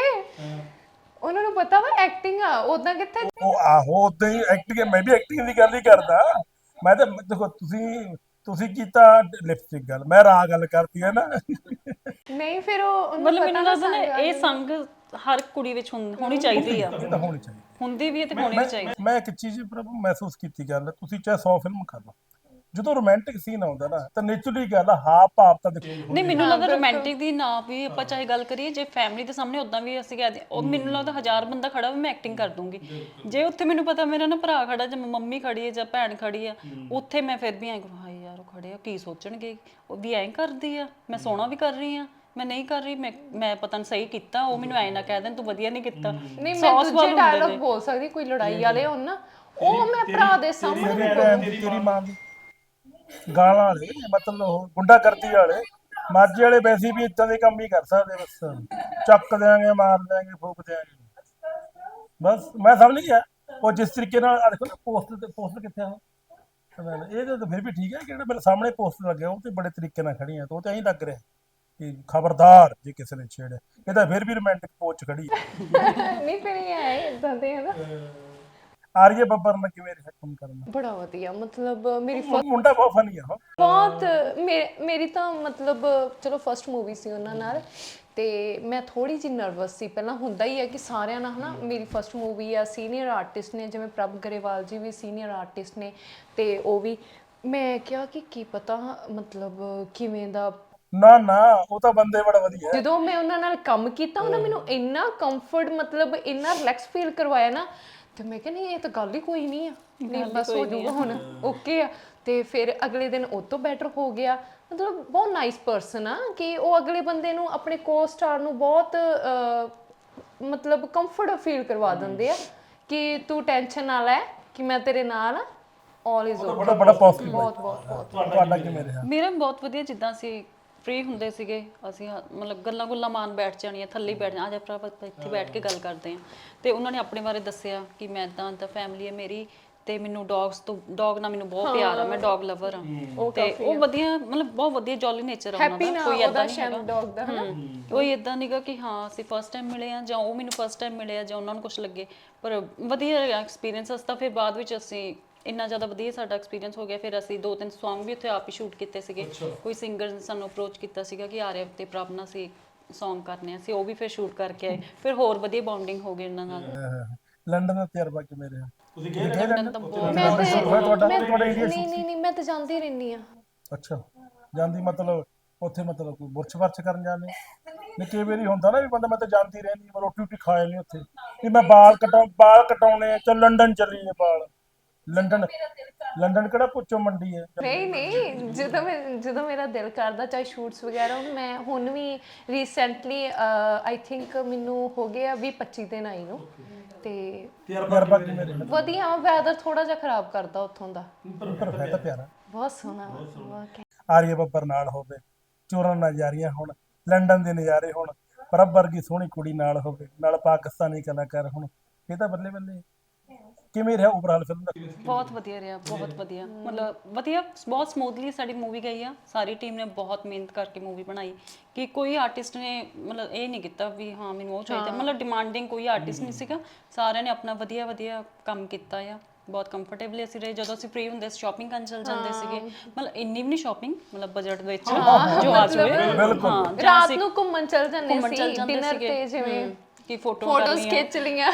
ਉਹਨਾਂ ਨੂੰ ਪਤਾ ਵਾ ਐਕਟਿੰਗ ਆ ਉਦਾਂ ਕਿੱਥੇ ਉਹ ਆਹੋ ਉਦਾਂ ਹੀ ਐਕਟਿੰਗ ਮੈਂ ਵੀ ਐਕਟਿੰਗ ਦੀ ਗੱਲ ਹੀ ਕਰਦਾ। ਮੈਂ ਤਾਂ ਦੇਖੋ ਤੁਸੀਂ ਤੁਸੀਂ ਕੀਤਾ ਲਿਪਸਟਿਕ ਗੱਲ ਮੈਂ ਰਾ ਗੱਲ ਕਰਤੀ ਹੈ ਨਾ। ਨਹੀਂ ਫਿਰ ਉਹ ਉਹਨੂੰ ਮਤਲਬ ਪਤਾ ਮੈਨੂੰ ਨਾ ਲੱਗਦਾ ਨਾ ਇਹ ਸੰਗ ਹਰ ਕੁੜੀ ਵਿੱਚ ਹੁੰ- ਹੋਣੀ ਚਾਹੀਦੀ ਆ। ਇਹ ਤਾਂ ਹੋਣੀ ਚਾਹੀਦੀ। ਹੁੰਦੀ ਵੀ ਹੈ ਤੇ ਹੋਣੀ ਵੀ ਚਾਹੀਦੀ। ਮੈਂ ਮੈਂ ਇੱਕ ਚੀਜ਼ ਪ੍ਰਭ ਮਹਿਸੂਸ ਕੀਤੀ ਗੱਲ ਤੁਸੀਂ ਚਾਹੇ 100 ਫਿਲਮ ਕਰ ਲਓ। ਜਦੋਂ ਰੋਮਾਂਟਿਕ ਸੀਨ ਆਉਂਦਾ ਨਾ ਤਾਂ ਨੇਚਰਲੀ ਗੱਲ ਆ ਹਾਂ ਭਾਵ ਤਾਂ ਦੇਖੋ। ਨਹੀਂ ਮੈਨੂੰ ਲੱਗਦਾ ਰੋਮਾਂਟਿਕ ਦੀ ਨਾ ਵੀ ਆਪਾਂ ਚਾਹੇ ਗੱਲ ਕਰੀਏ ਜੇ ਫੈਮਿਲੀ ਦੇ ਸਾਹਮਣੇ ਉਦਾਂ ਵੀ ਅਸੀਂ ਕਹਦੇ ਉਹ ਮੈਨੂੰ ਲੱਗਦਾ ਹਜ਼ਾਰ ਬੰਦਾ ਖੜਾ ਵੀ ਮੈਂ ਐਕਟਿੰਗ ਕਰ ਦੂੰਗੀ। ਜੇ ਉੱਥੇ ਮੈਨੂੰ ਪਤਾ ਮੇਰਾ ਨਾ ਭਰਾ ਖੜਾ ਜਾਂ ਮੰਮੀ ਖੜੀ ਹੈ ਜਾਂ ਭੈਣ ਖੜੀ ਆ ਉੱਥੇ ਮੈਂ ਫਿਰ ਵੀ ਐਂ ਕਰੂੰ ਹਾਏ ਯਾਰ ਉਹ ਖੜੇ ਆ ਕੀ ਸੋਚਣਗੇ? ਉਹ ਵੀ ਐਂ ਕਰਦੀ ਆ ਮੈਂ ਸੋਹਣਾ ਵੀ ਕਰ ਰਹੀ ਆ ਮੈਂ ਨਹੀਂ ਕਰ ਰਹੀ ਮੈਂ ਮੈਂ ਪਤਾ ਨਹੀਂ ਸਹੀ ਕੀਤਾ ਉਹ ਮੈਨੂੰ ਐਂ ਨਾ ਕਹਿ ਦੇਣ ਤੂੰ ਵਧੀਆ ਨਹੀਂ ਕੀਤਾ। ਨਹੀਂ ਮੈਂ ਦੂਜੇ ਡਾਇਲੌਗ ਬੋਲ ਸਕਦੀ ਕੋਈ ਲੜਾਈ ਵਾਲੇ ਹੋਣ ਨਾ ਉਹ ਮੈਂ ਭਰਾ ਦੇ ਸਾਹਮਣੇ ਤੇਰੀ ਮਾਂ ਦੀ। ਗਾਲਾਂ ਵਾਲੇ ਮਤਲਬ ਉਹ ਗੁੰਡਾ ਕਰਦੀ ਵਾਲੇ। ਮਾਝੇ ਵਾਲੇ ਵੈਸੇ ਵੀ ਇਦਾਂ ਦੇ ਕੰਮ ਹੀ ਕਰ ਸਕਦੇ ਬਸ। ਚੱਕ ਦਿਆਂਗੇ ਮਾਰ ਦਿਆਂਗੇ ਫੂਕ ਦਿਆਂਗੇ। ਬਸ ਮੈਂ ਸਮਝ ਗਿਆ। ਉਹ ਜਿਸ ਤਰੀਕੇ ਨਾਲ ਆ ਦੇਖੋ ਨਾ ਪੋਸਟ ਤੇ ਪੋਸਟ ਕਿੱਥੇ ਆ? ਇਹ ਤਾਂ ਫਿਰ ਵੀ ਠੀਕ ਹੈ ਕਿ ਜਿਹੜਾ ਮੇਰੇ ਸਾਹਮਣੇ ਪੋਸਟ ਲੱਗਿਆ ਉਹ ਤੇ ਬੜੇ ਤਰੀਕੇ ਨਾਲ ਖੜੀ ਆ ਤੇ ਉਹ ਤੇ ਐਂ ਲੱਗ ਰਿਹਾ ਕਿ ਖਬਰਦਾਰ ਜੇ ਕਿਸੇ ਨੇ ਛੇੜਿਆ। ਇਹ ਤਾਂ ਫਿਰ ਵੀ ਰੋਮਾਂਟਿਕ ਪੋਚ ਖੜੀ ਨਹੀਂ ਫਿਰ ਇਹ ਹੈ ਇਦਾਂ ਦੇ ਹਨਾ ਆਰੀਆ ਬੱਬਰ ਨਾਲ ਕਿਵੇਂ ਰਿਹਾ ਕੰਮ ਕਰਨਾ? ਬੜਾ ਵਧੀਆ ਮਤਲਬ ਮੇਰੀ ਉਹ ਮੁੰਡਾ ਬਹੁਤ ਫਨੀ ਆ ਉਹ। ਬਹੁਤ ਮੇ- ਮੇਰੀ ਤਾਂ ਮਤਲਬ ਚਲੋ ਫਰਸਟ ਮੂਵੀ ਸੀ ਉਹਨਾਂ ਨਾਲ ਤੇ ਮੈਂ ਥੋੜੀ ਜਿਹੀ ਨਰਵਸ ਸੀ। ਪਹਿਲਾਂ ਹੁੰਦਾ ਹੀ ਹੈ ਕਿ ਸਾਰਿਆਂ ਨਾਲ ਹਨਾ ਮੇਰੀ ਫਰਸਟ ਮੂਵੀ ਆ ਸੀਨੀਅਰ ਆਰਟਿਸਟ ਨੇ ਜਿਵੇਂ ਪ੍ਰਭ ਗਰੇਵਾਲ ਜੀ ਵੀ ਸੀਨੀਅਰ ਆਰਟਿਸਟ ਨੇ ਤੇ ਉਹ ਵੀ ਮੈਂ ਕਿਹਾ ਕਿ ਕੀ ਪਤਾ ਮਤਲਬ ਕਿਵੇਂ ਦਾ ਨਾ ਨਾ ਉਹ ਤਾਂ ਬੰਦੇ ਬੜਾ ਵਧੀਆ ਜਦੋਂ ਮੈਂ ਉਹਨਾਂ ਨਾਲ ਕੰਮ ਕੀਤਾ ਉਹਨਾਂ ਮੈਨੂੰ ਇੰਨਾ ਕੰਫਰਟ ਮਤਲਬ ਇੰਨਾ ਰਿਲੈਕਸ ਫੀਲ ਕਰਵਾਇਆ ਨਾ ਤੇ ਮੈਂ ਕਿਹਾ ਨਹੀਂ ਇਹ ਤਾਂ ਗੱਲ ਹੀ ਕੋਈ ਨਹੀਂ ਆ। ਨਹੀਂ ਬਸ ਹੋ ਜਾਊਗਾ ਹੁਣ। ਓਕੇ ਆ। ਤੇ ਫਿਰ ਅਗਲੇ ਦਿਨ ਉਹ ਤੋਂ ਬੈਟਰ ਹੋ ਗਿਆ। ਮਤਲਬ ਬਹੁਤ ਨਾਈਸ ਪਰਸਨ ਆ ਕਿ ਉਹ ਅਗਲੇ ਬੰਦੇ ਨੂੰ ਆਪਣੇ ਕੋ-ਸਟਾਰ ਨੂੰ ਬਹੁਤ ਅਹ, ਮਤਲਬ ਕੰਫਰਟ ਫੀਲ ਕਰਵਾ ਦਿੰਦੇ ਆ ਕਿ ਤੂੰ ਟੈਨਸ਼ਨ ਨਾ ਲੈ ਕਿ ਮੈਂ ਤੇਰੇ ਨਾਲ ਆ। ਆਲ ਇਜ਼ ਓਕੇ ਬੜਾ ਬੜਾ ਪੋਜ਼ਿਟਿਵ ਬਹੁਤ ਬਹੁਤ ਬਹੁਤ। ਤੁਹਾਡਾ ਕਿਵੇਂ ਰਿਹਾ ਮੇਰਾ ਵੀ ਬਹੁਤ ਵਧੀਆ ਜਿੱਦਾਂ ਅਸੀਂ ਫ੍ਰੀ ਹੁੰਦੇ ਸੀਗੇ ਅਸੀਂ ਹ- ਮਤਲਬ ਗੱਲਾਂ ਗੁੱਲਾਂ ਮਾਨ ਬੈਠ ਜਾਣੀਆਂ ਥੱਲੇ ਹੀ ਬੈਠ ਜਾ ਆ ਜਾ ਭਰਾ ਆਪਾਂ ਇੱਥੇ ਬੈਠ ਕੇ ਗੱਲ ਕਰਦੇ ਆ ਤੇ ਉਹਨਾਂ ਨੇ ਆਪਣੇ ਬਾਰੇ ਦੱਸਿਆ ਕਿ ਮੈਂ ਤਾਂ ਤਾਂ ਫੈਮਿਲੀ ਹੈ ਮੇਰੀ ਤੇ ਮੈਨੂੰ ਡੌਗਸ ਤੋਂ ਡੌਗ ਨਾਲ ਮੈਨੂੰ ਬਹੁਤ ਪਿਆਰ ਆ ਮੈਂ ਡੌਗ ਲਵਰ ਆ। ਤੇ ਉਹ ਵਧੀਆ ਮਤਲਬ ਬਹੁਤ ਵਧੀਆ ਜੋਲੀ ਨੇਚਰ ਆ ਹੈਪੀ ਉਹਨਾਂ ਨਾ ਦਾ ਕੋਈ ਉਹਦਾ ਏਦਾਂ ਨਹੀਂ ਸ਼ੈਮ ਹੈਗਾ। ਡੌਗ ਦਾ ਹਨਾ? ਕੋਈ ਇਦਾਂ ਨਹੀਂਗਾ ਕਿ ਹਾਂ ਅਸੀਂ ਫਸਟ ਟਾਈਮ ਮਿਲੇ ਆ ਜਾਂ ਉਹ ਮੈਨੂੰ ਫਸਟ ਟਾਈਮ ਮਿਲੇ ਆ ਜਾਂ ਉਹਨਾਂ ਨੂੰ ਕੁਝ ਲੱਗੇ। ਪਰ ਵਧੀਆ ਐਕਸਪੀਰੀਅੰਸ ਅਸ ਤਾਂ ਫਿਰ ਬਾਅਦ ਵਿੱਚ ਅਸੀਂ ਇੰਨਾ ਜ਼ਿਆਦਾ ਵਧੀਆ ਸਾਡਾ ਐਕਸਪੀਰੀਅੰਸ ਹੋ ਗਿਆ। ਫਿਰ ਅਸੀਂ ਦੋ ਤਿੰਨ Song ਵੀ ਉੱਥੇ ਆਪ ਹੀ ਸ਼ੂਟ ਕੀਤੇ ਸੀਗੇ। ਕੋਈ ਸਿੰਗਰ ਨੇ ਸਾਨੂੰ ਅਪਰੋਚ ਕੀਤਾ ਸੀਗਾ ਕਿ ਆਰਿਆ ਤੇ ਪ੍ਰਭਨਾ ਸੀ Song ਕਰਨੇ ਆ। ਅਸੀਂ ਉਹ ਵੀ ਫਿਰ ਸ਼ੂਟ ਕਰਕੇ ਆਏ। ਫਿਰ ਹੋਰ ਵਧੀਆ ਬੌਂਡਿੰਗ ਹੋ ਗਈ ਇਹਨਾਂ ਨਾਲ। ਲੰਡਨ ਦਾ ਤਜਰਬਾ ਕਿਵੇਂ ਰਿਹਾ? ਤੁਸੀਂ ਗਏ ਲੰਡਨ? ਤਾਂ ਬਹੁਤ ਮੈਂ ਤੇ ਤੁਹਾਡਾ? ਮੈਂ ਤੁਹਾਡਾ ਏਰੀਆ ਨਹੀਂ ਨਹੀਂ ਨਹੀਂ ਮੈਂ ਤਾਂ ਜਾਂਦੀ ਰਹਿੰਦੀ ਆ ਅੱਛਾ। ਜਾਂਦੀ ਮਤਲਬ ਉੱਥੇ ਮਤਲਬ ਕੋਈ ਬੁਰਸ਼ ਵਰਸ਼ ਕਰਨ ਜਾਂਦੇ? ਨਹੀਂ ਕਈ ਵਾਰੀ ਹੁੰਦਾ ਨਾ ਵੀ ਬੰਦਾ ਮੈਂ ਤਾਂ ਜਾਂਦੀ ਰਹਿੰਦੀ ਮੈਂ ਰੋਟੀ ਰੋਟੀ ਖਾਏ ਨਹੀਂ ਉੱਥੇ। ਵੀ ਮੈਂ ਵਾਲ ਕਟਾ ਵਾਲ ਕਟਾਉਣੇ ਆ ਚੱਲ ਲੰਡਨ ਚੱਲੀਏ ਵਾਲ ਲੰਡਨ ਲੰਡਨ ਕਿਹੜਾ ਪੁੱਛੋ ਮੰਡੀ ਹੈ? ਨਹੀਂ ਨਹੀਂ ਜਦੋਂ ਮੈਂ ਜਦੋਂ ਮੇਰਾ ਦਿਲ ਕਰਦਾ ਚਾਹੇ ਸ਼ੂਟਸ ਵਗੈਰਾ ਹੋਣ, ਮੈਂ ਹੁਣ ਵੀ ਰੀਸੈਂਟਲੀ ਆਈ ਥਿੰਕ ਮੈਨੂੰ ਹੋ ਗਿਆ 20 25 ਦਿਨ ਆਈ ਨੂੰ। ਤੇ ਯਾਰ ਬਾਕੀ ਮੇਰੇ ਵਧੀਆ ਵੈਦਰ ਥੋੜਾ ਜਿਹਾ ਖਰਾਬ ਕਰਦਾ ਉੱਥੋਂ ਦਾ। ਪਰ ਹੈ ਤਾਂ ਪਿਆਰਾ ਬਹੁਤ ਸੋਹਣਾ ਬਹੁਤ। ਆਰੀਆ ਬੱਬਰ ਨਾਲ ਹੋਵੇ ਚੋਰਾਂ ਨਜ਼ਾਰੀਆਂ ਹੋਣ ਲੰਡਨ ਦੇ ਨਜ਼ਾਰੇ ਹੋਣ ਪ੍ਰਭ ਵਰਗੀ ਸੋਹਣੀ ਕੁੜੀ ਨਾਲ ਹੋਵੇ ਨਾਲ ਪਾਕਿਸਤਾਨੀ ਕਲਾਕਾਰ ਹੋਣ। ਇਹ ਤਾਂ ਬੱਲੇ ਬੱਲੇ। ਕਿਵੇਂ ਰਿਹਾ ਓਵਰਆਲ ਫਿਲਮ ਦਾ? ਬਹੁਤ ਵਧੀਆ ਰਿਹਾ ਬਹੁਤ ਵਧੀਆ। ਮਤਲਬ ਵਧੀਆ ਬਹੁਤ ਸਮੂਥਲੀ ਸਾਡੀ ਮੂਵੀ ਗਈ ਆ। ਸਾਰੀ ਟੀਮ ਨੇ ਬਹੁਤ ਮਿਹਨਤ ਕਰਕੇ ਮੂਵੀ ਬਣਾਈ। ਕਿ ਕੋਈ ਆਰਟਿਸਟ ਨੇ ਮਤਲਬ ਇਹ ਨਹੀਂ ਕੀਤਾ ਵੀ ਹਾਂ ਮੈਨੂੰ ਉਹ ਚਾਹੀਦਾ। ਮਤਲਬ ਡਿਮਾਂਡਿੰਗ ਕੋਈ ਆਰਟਿਸਟ ਨਹੀਂ ਸੀਗਾ। ਸਾਰਿਆਂ ਨੇ ਆਪਣਾ ਵਧੀਆ ਵਧੀਆ ਕੰਮ ਕੀਤਾ ਆ। ਬਹੁਤ ਕੰਫਰਟੇਬਲੀ ਅਸੀਂ ਰਹੇ। ਜਦੋਂ ਅਸੀਂ ਫ੍ਰੀ ਹੁੰਦੇ ਸੀ ਸ਼ਾਪਿੰਗ ਕਰਨ ਚਲ ਜਾਂਦੇ ਸੀਗੇ। ਮਤਲਬ ਇੰਨੀ ਵੀ ਨਹੀਂ ਸ਼ਾਪਿੰਗ ਮਤਲਬ ਬਜਟ ਵਿੱਚ ਜੋ ਆ ਜਾਵੇ ਹਾਂ ਰਾਤ ਨੂੰ ਘੁੰਮਣ ਚਲ ਜਾਂਦੇ ਸੀ ਡਿਨਰ ਤੇ ਜਿਵੇਂ ਕਿ ਫੋਟੋ ਫੋਟੋਜ਼ ਖਿੱਚ ਲੀਆਂ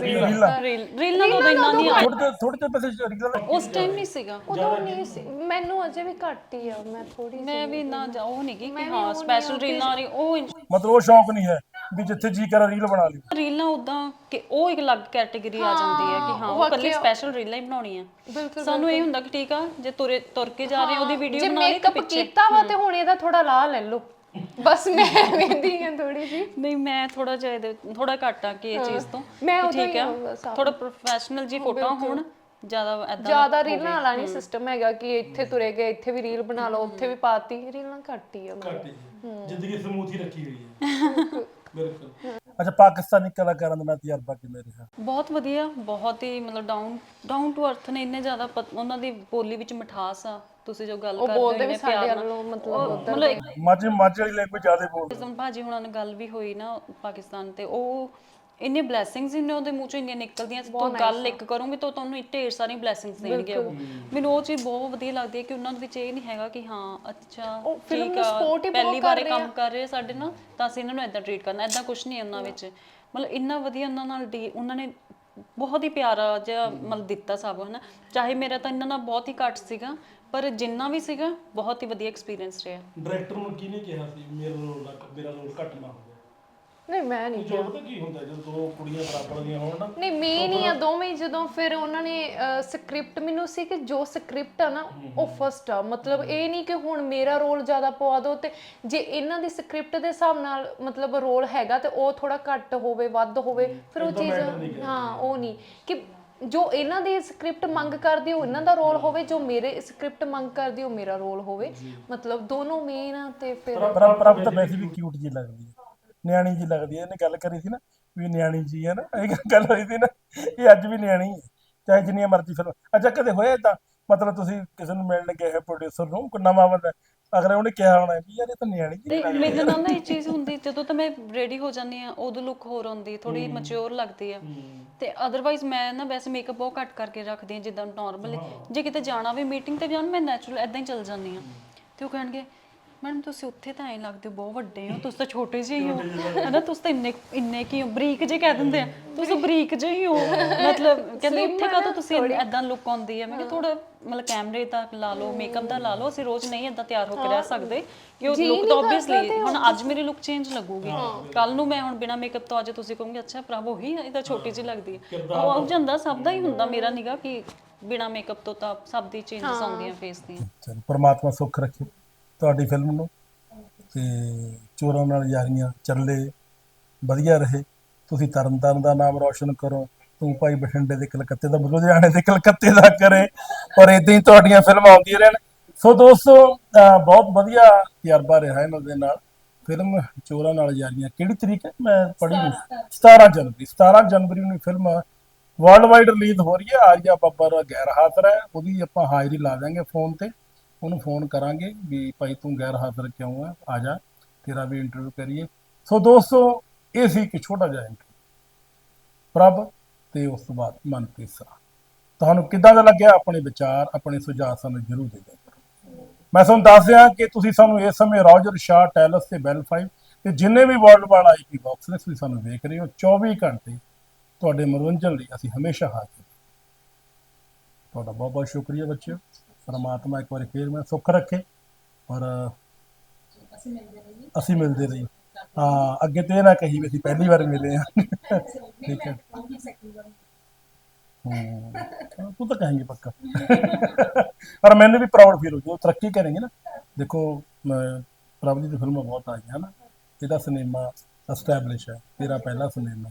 ਰੀਲਾਂ। ਰੀਲ ਰੀਲ ਨਾਲ ਉਦੋਂ ਇੰਨਾ ਨਹੀਂ ਆਇਆ। ਥੋੜੇ ਜਿਹੇ ਥੋੜੇ ਜਿਹੇ ਪੈਸੇ ਰੀਲਾਂ ਉਸ ਟਾਈਮ ਨਹੀਂ ਸੀਗਾ। ਉਦੋਂ ਨਹੀਂ ਸੀ। ਮੈਨੂੰ ਅਜੇ ਵੀ ਘੱਟ ਹੀ ਆ। ਮੈਂ ਥੋੜੀ ਮੈਂ ਵੀ ਨਾ ਜਾ- ਉਹ ਨਹੀਂ ਕਿ ਹਾਂ ਸਪੈਸ਼ਲ ਰੀਲਾਂ ਰਹੀ ਉਹ ਮਤਲਬ ਉਹ ਸ਼ੌਂਕ ਨਹੀਂ ਹੈ ਵੀ ਜਿੱਥੇ ਜੀ ਕਰਾ ਰੀਲ ਬਣਾ ਲਈ। ਰੀਲਾਂ ਉਦਾਂ ਕਿ ਉਹ ਇੱਕ ਅਲੱਗ ਕੈਟਾਗਰੀ ਆ ਜਾਂਦੀ ਹੈ ਕਿ ਹਾਂ ਉਹ ਕੱਲੀ ਸਪੈਸ਼ਲ ਰੀਲਾਂ ਹੀ ਬਣਾਉਣੀਆਂ ਬਿਲਕੁਲ ਸਾਨੂੰ ਇਹ ਹੁੰਦਾ ਕਿ ਠੀਕ ਆ ਜੇ ਤੁਰੇ ਤੁਰ ਕੇ ਜਾ ਰਹੇ ਆ, ਉਹਦੀ ਵੀਡੀਓ ਜੇ ਬਣਾ ਲਈ ਤਾਂ ਮੇਕਅਪ ਕੀਤਾ ਵਾ ਤੇ ਹੁਣ ਇਹਦਾ ਥੋੜਾ ਲਾ ਲੈ ਲਓ। ਬਸ ਮੈਂ ਵੇਂਦੀ ਹਾਂ ਥੋੜੀ ਜੀ ਨਹੀਂ ਮੈਂ ਥੋੜਾ ਜਿਹਾ ਇਹਦੇ ਥੋੜਾ ਘੱਟ ਆ ਕਿ ਇਹ ਚੀਜ਼ ਤੋਂ। ਮੈਂ ਕਿ ਉਦੋਂ ਠੀਕ ਹੀ ਆ। ਥੋੜਾ ਪ੍ਰੋਫੈਸ਼ਨਲ ਜੀ ਫੋਟੋ ਹੋਣ ਜ਼ਿਆਦਾ ਐਦਾਂ ਜ਼ਿਆਦਾ ਰੀਲਾਂ ਵਾਲਾ ਨਹੀਂ ਸਿਸਟਮ ਹੈਗਾ ਕਿ ਇੱਥੇ ਤੁਰੇ ਗਏ ਇੱਥੇ ਵੀ ਰੀਲ ਬਣਾ ਲਓ ਉੱਥੇ ਵੀ ਪਾਤੀ। ਰੀਲਾਂ ਘੱਟ ਹੀ ਆ ਮੇਰੀ। ਜ਼ਿੰਦਗੀ ਸਮੂਥ ਹੀ ਰੱਖੀ ਹੋਈ ਹੈ ਬਿਲਕੁਲ। ਅੱਛਾ ਪਾਕਿਸਤਾਨੀ ਕਲਾਕਾਰਾਂ ਦੇ ਤਜਰਬਾ ਕਿਵੇਂ ਰਿਹਾ? ਬਹੁਤ ਵਧੀਆ ਬਹੁਤ ਹੀ ਮਤਲਬ ਡਾਊਨ ਡਾਊਨ ਟੂ ਅਰਥ ਨੇ ਇੰਨੇ ਜ਼ਿਆਦਾ ਪਤ- ਉਹਨਾਂ ਦੀ ਬੋਲੀ ਵਿੱਚ ਮਿਠਾਸ ਆ। ਤੁਸੀਂ ਜੋ ਗੱਲ ਕਰਦੇ ਹੋ ਬੋਲਦੇ ਵੀ ਇੰਨੇ ਸਾਡੇ ਪਿਆਰ ਨਾਲ ਵੱਲੋਂ ਮਤਲਬ ਉਹ ਉੱਧਰ ਮਤਲਬ ਮਾਝੇ ਮਾਝੇ ਵਾਲੀ ਲੈਂਗੁਏਜ ਜ਼ਿਆਦਾ ਬੋਲਦੇ ਜਿਸਮ ਭਾਜੀ ਹੁਣਾਂ ਨਾਲ ਗੱਲ ਵੀ ਹੋਈ ਨਾ ਪਾਕਿਸਤਾਨ ਤੇ ਉਹ ਇੰਨੇ ਬਲੇਸਿੰਗਸ ਨੇ ਉਹਦੇ ਮੂੰਹ ਚੋਂ ਇੰਨੀਆਂ ਨਿਕਲਦੀਆਂ ਤੂੰ ਗੱਲ ਇੱਕ ਕਰੂੰਗੀ ਤਾਂ ਤੁਹਾਨੂੰ ਢੇਰ ਸਾਰੀਆਂ ਬਲੇਸਿੰਗਸ ਦੇਣਗੇ। ਉਹ ਮੈਨੂੰ ਉਹ ਚੀਜ਼ ਬਹੁਤ ਵਧੀਆ ਲੱਗਦੀ ਹੈ ਕਿ ਉਹਨਾਂ ਦੇ ਵਿੱਚ ਇਹ ਨਹੀਂ ਹੈਗਾ ਕਿ ਹਾਂ ਅੱਛਾ film ਠੀਕ ਨੂੰ ਆ, support ਹੀ ਬਹੁਤ ਪਹਿਲੀ ਕਰ ਵਾਰ ਕੰਮ ਕਰ ਰਹੇ ਆ ਸਾਡੇ ਨਾਲ ਤਾਂ ਅਸੀਂ ਇਹਨਾਂ ਨੂੰ ਇਦਾਂ ਟ੍ਰੀਟ ਕਰਨਾ ਇਦਾਂ ਕੁਝ ਨਹੀਂ ਉਹਨਾਂ ਵਿੱਚ। ਮਤਲਬ ਇੰਨਾ ਵਧੀਆ ਉਹਨਾਂ ਨਾਲ ਡੀ ਉਹਨਾਂ ਨੇ ਬਹੁਤ ਹੀ ਪਿਆਰਾ ਜਿਹਾ ਮਤਲਬ ਦਿੱਤਾ ਸਭ ਹਨਾ। ਚਾਹੇ ਮੇਰਾ ਤਾਂ ਇਹਨਾਂ ਨਾਲ ਬਹੁਤ ਹੀ ਘੱਟ ਸੀਗਾ ਪਰ ਜਿੰਨਾ ਵੀ ਸੀਗਾ ਬਹੁਤ ਹੀ ਵਧੀਆ ਐਕਸਪੀਰੀਅੰਸ ਰਿਹਾ। ਡਾਇਰੈਕਟਰ ਨੂੰ ਕਿਹਨੇ ਕਿਹਾ ਸੀ ਮੇਰਾ ਰੋਲ ਮੇਰਾ ਰੋਲ ਘੱਟ ਨਾ ਹੋਵੇ? ਨਹੀਂ ਮੈਂ ਨਹੀਂ ਜੋ ਪਤਾ ਕੀ ਹੁੰਦਾ ਜਦੋਂ ਦੋ ਕੁੜੀਆਂ ਬਰਾਬਰ ਦੀਆਂ ਹੋਣ ਨਾ ਨਹੀਂ ਮੇਨ ਹੀ ਆ ਦੋਵੇਂ ਜਦੋਂ ਫਿਰ ਉਹਨਾਂ ਨੇ ਸਕ੍ਰਿਪਟ ਮੈਨੂੰ ਸੀ ਕਿ ਜੋ ਸਕ੍ਰਿਪਟ ਆ ਨਾ ਉਹ ਫਸਟ ਆ ਮਤਲਬ ਇਹ ਨਹੀਂ ਕਿ ਹੁਣ ਮੇਰਾ ਰੋਲ ਜ਼ਿਆਦਾ ਪਵਾ ਦਿਓ ਤੇ ਜੇ ਇਹਨਾਂ ਦੀ ਸਕ੍ਰਿਪਟ ਦੇ ਹਿਸਾਬ ਨਾਲ ਮਤਲਬ ਰੋਲ ਹੈਗਾ ਤੇ ਉਹ ਥੋੜਾ ਘੱਟ ਹੋਵੇ ਵੱਧ ਹੋਵੇ ਫਿਰ ਉਹ ਚੀਜ਼ ਹਾਂ ਉਹ ਨਹੀਂ ਕਿ ਜੋ ਇਹਨਾਂ ਦੀ ਸਕ੍ਰਿਪਟ ਮੰਗ ਕਰਦੀ ਉਹ ਇਹਨਾਂ ਦਾ ਰੋਲ ਹੋਵੇ ਜੋ ਮੇਰੇ ਸਕ੍ਰਿਪਟ ਮੰਗ ਕਰਦੀ ਉਹ ਮੇਰਾ ਰੋਲ ਹੋਵੇ ਮਤਲਬ ਦੋਨੋਂ ਮੇਨ ਆ ਤੇ ਫਿਰ ਤਾਂ ਵੈਸੇ ਵੀ ਕਿਊਟ ਜੀ ਲੱਗਦੀ ਹੈ ਨਿਆਣੀ ਜੀ ਲੱਗਦੀ ਹੈ ਇਹਨੇ ਗੱਲ ਕਰੀ ਸੀ ਨਾ ਵੀ ਨਿਆਣੀ ਜੀ ਹੈ ਨਾ ਇਹ ਗੱਲ ਹੋਈ ਸੀ ਨਾ ਇਹ ਅੱਜ ਵੀ ਨਿਆਣੀ ਹੈ ਚਾਹੇ ਜਿੰਨੀਆਂ ਮਰਜ਼ੀ ਫਿਲਮ ਅੱਛਾ ਕਦੇ ਹੋਇਆ ਤਾਂ ਮਤਲਬ ਤੁਸੀਂ ਕਿਸੇ ਨੂੰ ਮਿਲਣ ਗਏ ਹੈ ਪ੍ਰੋਡਿਊਸਰ ਨੂੰ ਕੋਈ ਨਵਾਂ ਬੰਦਾ? ਅਗਰ ਉਹਨੇ ਕਿਹਾ ਹੋਣਾ ਵੀ ਯਾਰ ਇਹ ਤਾਂ ਨਿਆਣੀ ਜੀ ਤੇ ਮੇਰੇ ਨਾਲ ਨਾ ਇਹ ਚੀਜ਼ ਹੁੰਦੀ ਜਦੋਂ ਤਾਂ ਮੈਂ ਰੈਡੀ ਹੋ ਜਾਂਦੀ ਆ ਉਦੋਂ ਲੁੱਕ ਹੋਰ ਆਉਂਦੀ ਥੋੜੀ ਮੈਚੁਰ ਲੱਗਦੀ ਆ। ਤੇ ਅਦਰਵਾਈਜ਼ ਮੈਂ ਨਾ ਵੈਸੇ ਮੇਕਅਪ ਬਹੁਤ ਘੱਟ ਕਰਕੇ ਰੱਖਦੀ ਆ ਜਿੱਦਾਂ ਨਾਰਮਲ ਜੇ ਕਿਤੇ ਜਾਣਾ ਵੀ ਮੀਟਿੰਗ ਤੇ ਜਾਣ ਮੈਂ ਨੈਚੁਰਲ ਐਦਾਂ ਹੀ ਚੱਲ ਜਾਂਦੀ ਆ। ਤੇ ਉਹ ਕਹਿਣਗੇ ਮੈਡਮ ਤੁਸੀਂ ਉੱਥੇ ਤਾਂ ਐਂ ਲੱਗਦੇ ਹੋ ਬਹੁਤ ਵੱਡੇ ਹੋ ਤੁਸੀਂ ਤਾਂ ਛੋਟੇ ਜਿਹੇ ਹੀ ਹੋ। ਹਨਾ ਤੁਸੀਂ ਤਾਂ ਇੰਨੇ ਇੰਨੇ ਕੀ ਹੋ ਬਰੀਕ ਜੇ ਕਹਿ ਦਿੰਦੇ ਆ। ਤੁਸੀਂ ਬਰੀਕ ਜਿਹੇ ਹੀ ਹੋ। ਮਤਲਬ ਕਹਿੰਦੇ ਉੱਥੇ ਕਾ ਤਾਂ ਤੁਸੀਂ ਐਦਾਂ ਲੁੱਕ ਆਉਂਦੀ ਆ? ਮੈਂ ਕਿਹਾ ਥੋੜਾ ਮਤਲਬ ਕੈਮਰੇ ਦਾ ਲਾ ਲਓ ਮੇਕਅਪ ਦਾ ਲਾ ਲਓ ਅਸੀਂ ਰੋਜ਼ ਨਹੀਂ ਐਦਾਂ ਤਿਆਰ ਹੋ ਕੇ ਰਹਿ ਸਕਦੇ। ਕਿ ਉਹ ਲੁੱਕ ਤਾਂ ਆਬਵੀਅਸਲੀ ਹੁਣ ਅੱਜ ਮੇਰੀ ਲੁੱਕ ਚੇਂਜ ਲੱਗੂਗੀ। ਕੱਲ ਨੂੰ ਮੈਂ ਹੁਣ ਬਿਨਾ ਮੇਕਅਪ ਤੋਂ ਅੱਜ ਤੁਸੀਂ ਕਹੋਗੇ ਅੱਛਾ ਪ੍ਰਭ ਉਹੀ ਆ, ਇਹ ਤਾਂ ਛੋਟੀ ਜਿਹੀ ਲੱਗਦੀ ਹੈ ਉਹ ਆ ਜਾਂਦਾ ਸਭ ਦਾ ਹੀ ਹੁੰਦਾ ਮੇਰਾ ਨਿਗਾ ਕਿ ਬਿਨਾ ਮੇਕਅਪ ਤੋਂ ਤਾਂ ਸਭ ਦੀ ਚੇਂਜਸ ਆਉਂਦੀਆਂ ਫੇਸ ਦੀਆਂ। ਚਲੋ ਪਰਮਾਤਮਾ ਸੁੱਖ ਰੱਖੇ। ਤੁਹਾਡੀ ਫਿਲਮ ਨੂੰ। ਤੇ ਚੋਰਾਂ ਨਾਲ ਯਾਰੀਆਂ ਚੱਲੇ ਵਧੀਆ ਰਹੇ। ਤੁਸੀਂ ਤਰਨਤਾਰਨ ਦਾ ਨਾਮ ਰੌਸ਼ਨ ਕਰੋ। ਤੂੰ ਭਾਈ ਬਠਿੰਡੇ ਦੇ ਕਲਕੱਤੇ ਦਾ ਲੁਧਿਆਣੇ ਦੇ ਕਲਕੱਤੇ ਦਾ ਕਰੇ। ਔਰ ਇਦਾਂ ਹੀ ਤੁਹਾਡੀਆਂ ਫਿਲਮਾਂ ਆਉਂਦੀਆਂ ਰਹਿਣ। ਸੋ ਦੋਸਤੋ ਬਹੁਤ ਵਧੀਆ ਤਜਰਬਾ ਰਿਹਾ ਇਹਨਾਂ ਦੇ ਨਾਲ। ਫਿਲਮ ਚੋਰਾਂ ਨਾਲ ਯਾਰੀਆਂ। ਕਿਹੜੀ ਤਰੀਕ ਹੈ? ਮੈਂ ਪੜ੍ਹੀ ਨਹੀਂ। 17 ਜਨਵਰੀ। 17 ਜਨਵਰੀ। ਨੂੰ ਫਿਲਮ ਵਰਲਡ ਵਾਈਡ ਰਿਲੀਜ਼ ਹੋ ਰਹੀ ਹੈ। ਆਰੀਆ ਬੱਬਰ ਗੈਰ ਹਾਜ਼ਰ ਹੈ। ਉਹਦੀ ਆਪਾਂ ਹਾਜ਼ਰੀ ਲਾ ਦਾਂਗੇ ਫੋਨ ਤੇ। ਉਹਨੂੰ ਫੋਨ ਕਰਾਂਗੇ ਵੀ ਭਾਈ ਤੂੰ ਗੈਰ ਹਾਜ਼ਰ ਕਿਉਂ ਹੈ ਆ ਜਾ, ਤੇਰਾ ਵੀ ਇੰਟਰਵਿਊ ਕਰੀਏ। ਸੋ ਦੋਸਤੋ, ਇਹ ਸੀ ਕਿ ਛੋਟਾ ਜਿਹਾ ਇੰਟਰਵਿਊ ਪ੍ਰਭ ਤੇ ਉਸ ਤੋਂ ਬਾਅਦ ਮਨਪ੍ਰੀਤ ਸਰਾ ਤੁਹਾਨੂੰ ਕਿੱਦਾਂ ਦਾ ਲੱਗਿਆ? ਆਪਣੇ ਵਿਚਾਰ, ਆਪਣੇ ਸੁਝਾਅ ਸਾਨੂੰ ਜਰੂਰ ਦੇ ਦਿਓ। ਮੈਂ ਤੁਹਾਨੂੰ ਦੱਸ ਦਿਆਂ ਕਿ ਤੁਸੀਂ ਸਾਨੂੰ ਇਸ ਸਮੇਂ ਰੌਜਰ ਸ਼ਾਹ, ਟੈਲਸ ਤੇ ਬੈਲ 5 ਤੇ ਜਿੰਨੇ ਵੀ ਵਰਲਡ ਵਾਈਡ ਆਈਪੀ ਬਾਕਸ ਨੇ ਤੁਸੀਂ ਸਾਨੂੰ ਵੇਖ ਰਹੇ ਹੋ 24 ਘੰਟੇ ਤੁਹਾਡੇ ਮਨੋਰੰਜਨ ਲਈ ਅਸੀਂ ਹਮੇਸ਼ਾ ਹਾਜ਼ਰ ਤੁਹਾਡਾ ਬਹੁਤ ਬਹੁਤ ਸ਼ੁਕਰੀਆ ਬੱਚਿਓ। ਪਰਮਾਤਮਾ ਇੱਕ ਵਾਰੀ ਫੇਰ ਮੈਂ ਸੁੱਖ ਰੱਖੇ ਔਰ ਅਸੀਂ ਮਿਲਦੇ ਰਹੀਏ। ਹਾਂ, ਅੱਗੇ ਤੇ ਨਾ ਕਹੀ ਵੀ ਅਸੀਂ ਪਹਿਲੀ ਵਾਰ ਮਿਲੇ ਆ ਠੀਕ ਹੈ। ਹੂੰ ਤੂੰ ਤਾਂ ਕਹਾਂਗੇ ਪੱਕਾ। ਪਰ ਮੈਨੂੰ ਵੀ ਪ੍ਰਾਊਡ ਫੀਲ ਹੋ ਜੋ ਤਰੱਕੀ ਕਰਾਂਗੇ ਨਾ। ਦੇਖੋ ਪ੍ਰਭ ਜੀ ਦੀ ਫਿਲਮਾਂ ਬਹੁਤ ਆਈਆਂ ਨਾ। ਇਹਦਾ ਸਿਨੇਮਾ ਅਸਟੈਬਲਿਸ਼ ਹੈ, ਤੇਰਾ ਪਹਿਲਾ ਸਿਨੇਮਾ।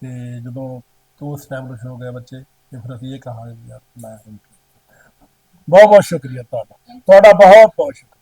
ਤੇ ਜਦੋਂ ਤੂੰ ਅਸਟੈਬਲਿਸ਼ ਹੋ ਗਿਆ ਬੱਚੇ, ਤੇ ਫਿਰ ਅਸੀਂ ਇਹ ਕਹਾਂਗੇ ਯਾਰ, ਮੈਂ ਬਹੁਤ ਬਹੁਤ ਸ਼ੁਕਰੀਆ ਤੁਹਾਡਾ। ਤੁਹਾਡਾ ਬਹੁਤ ਬਹੁਤ ਸ਼ੁਕਰੀਆ।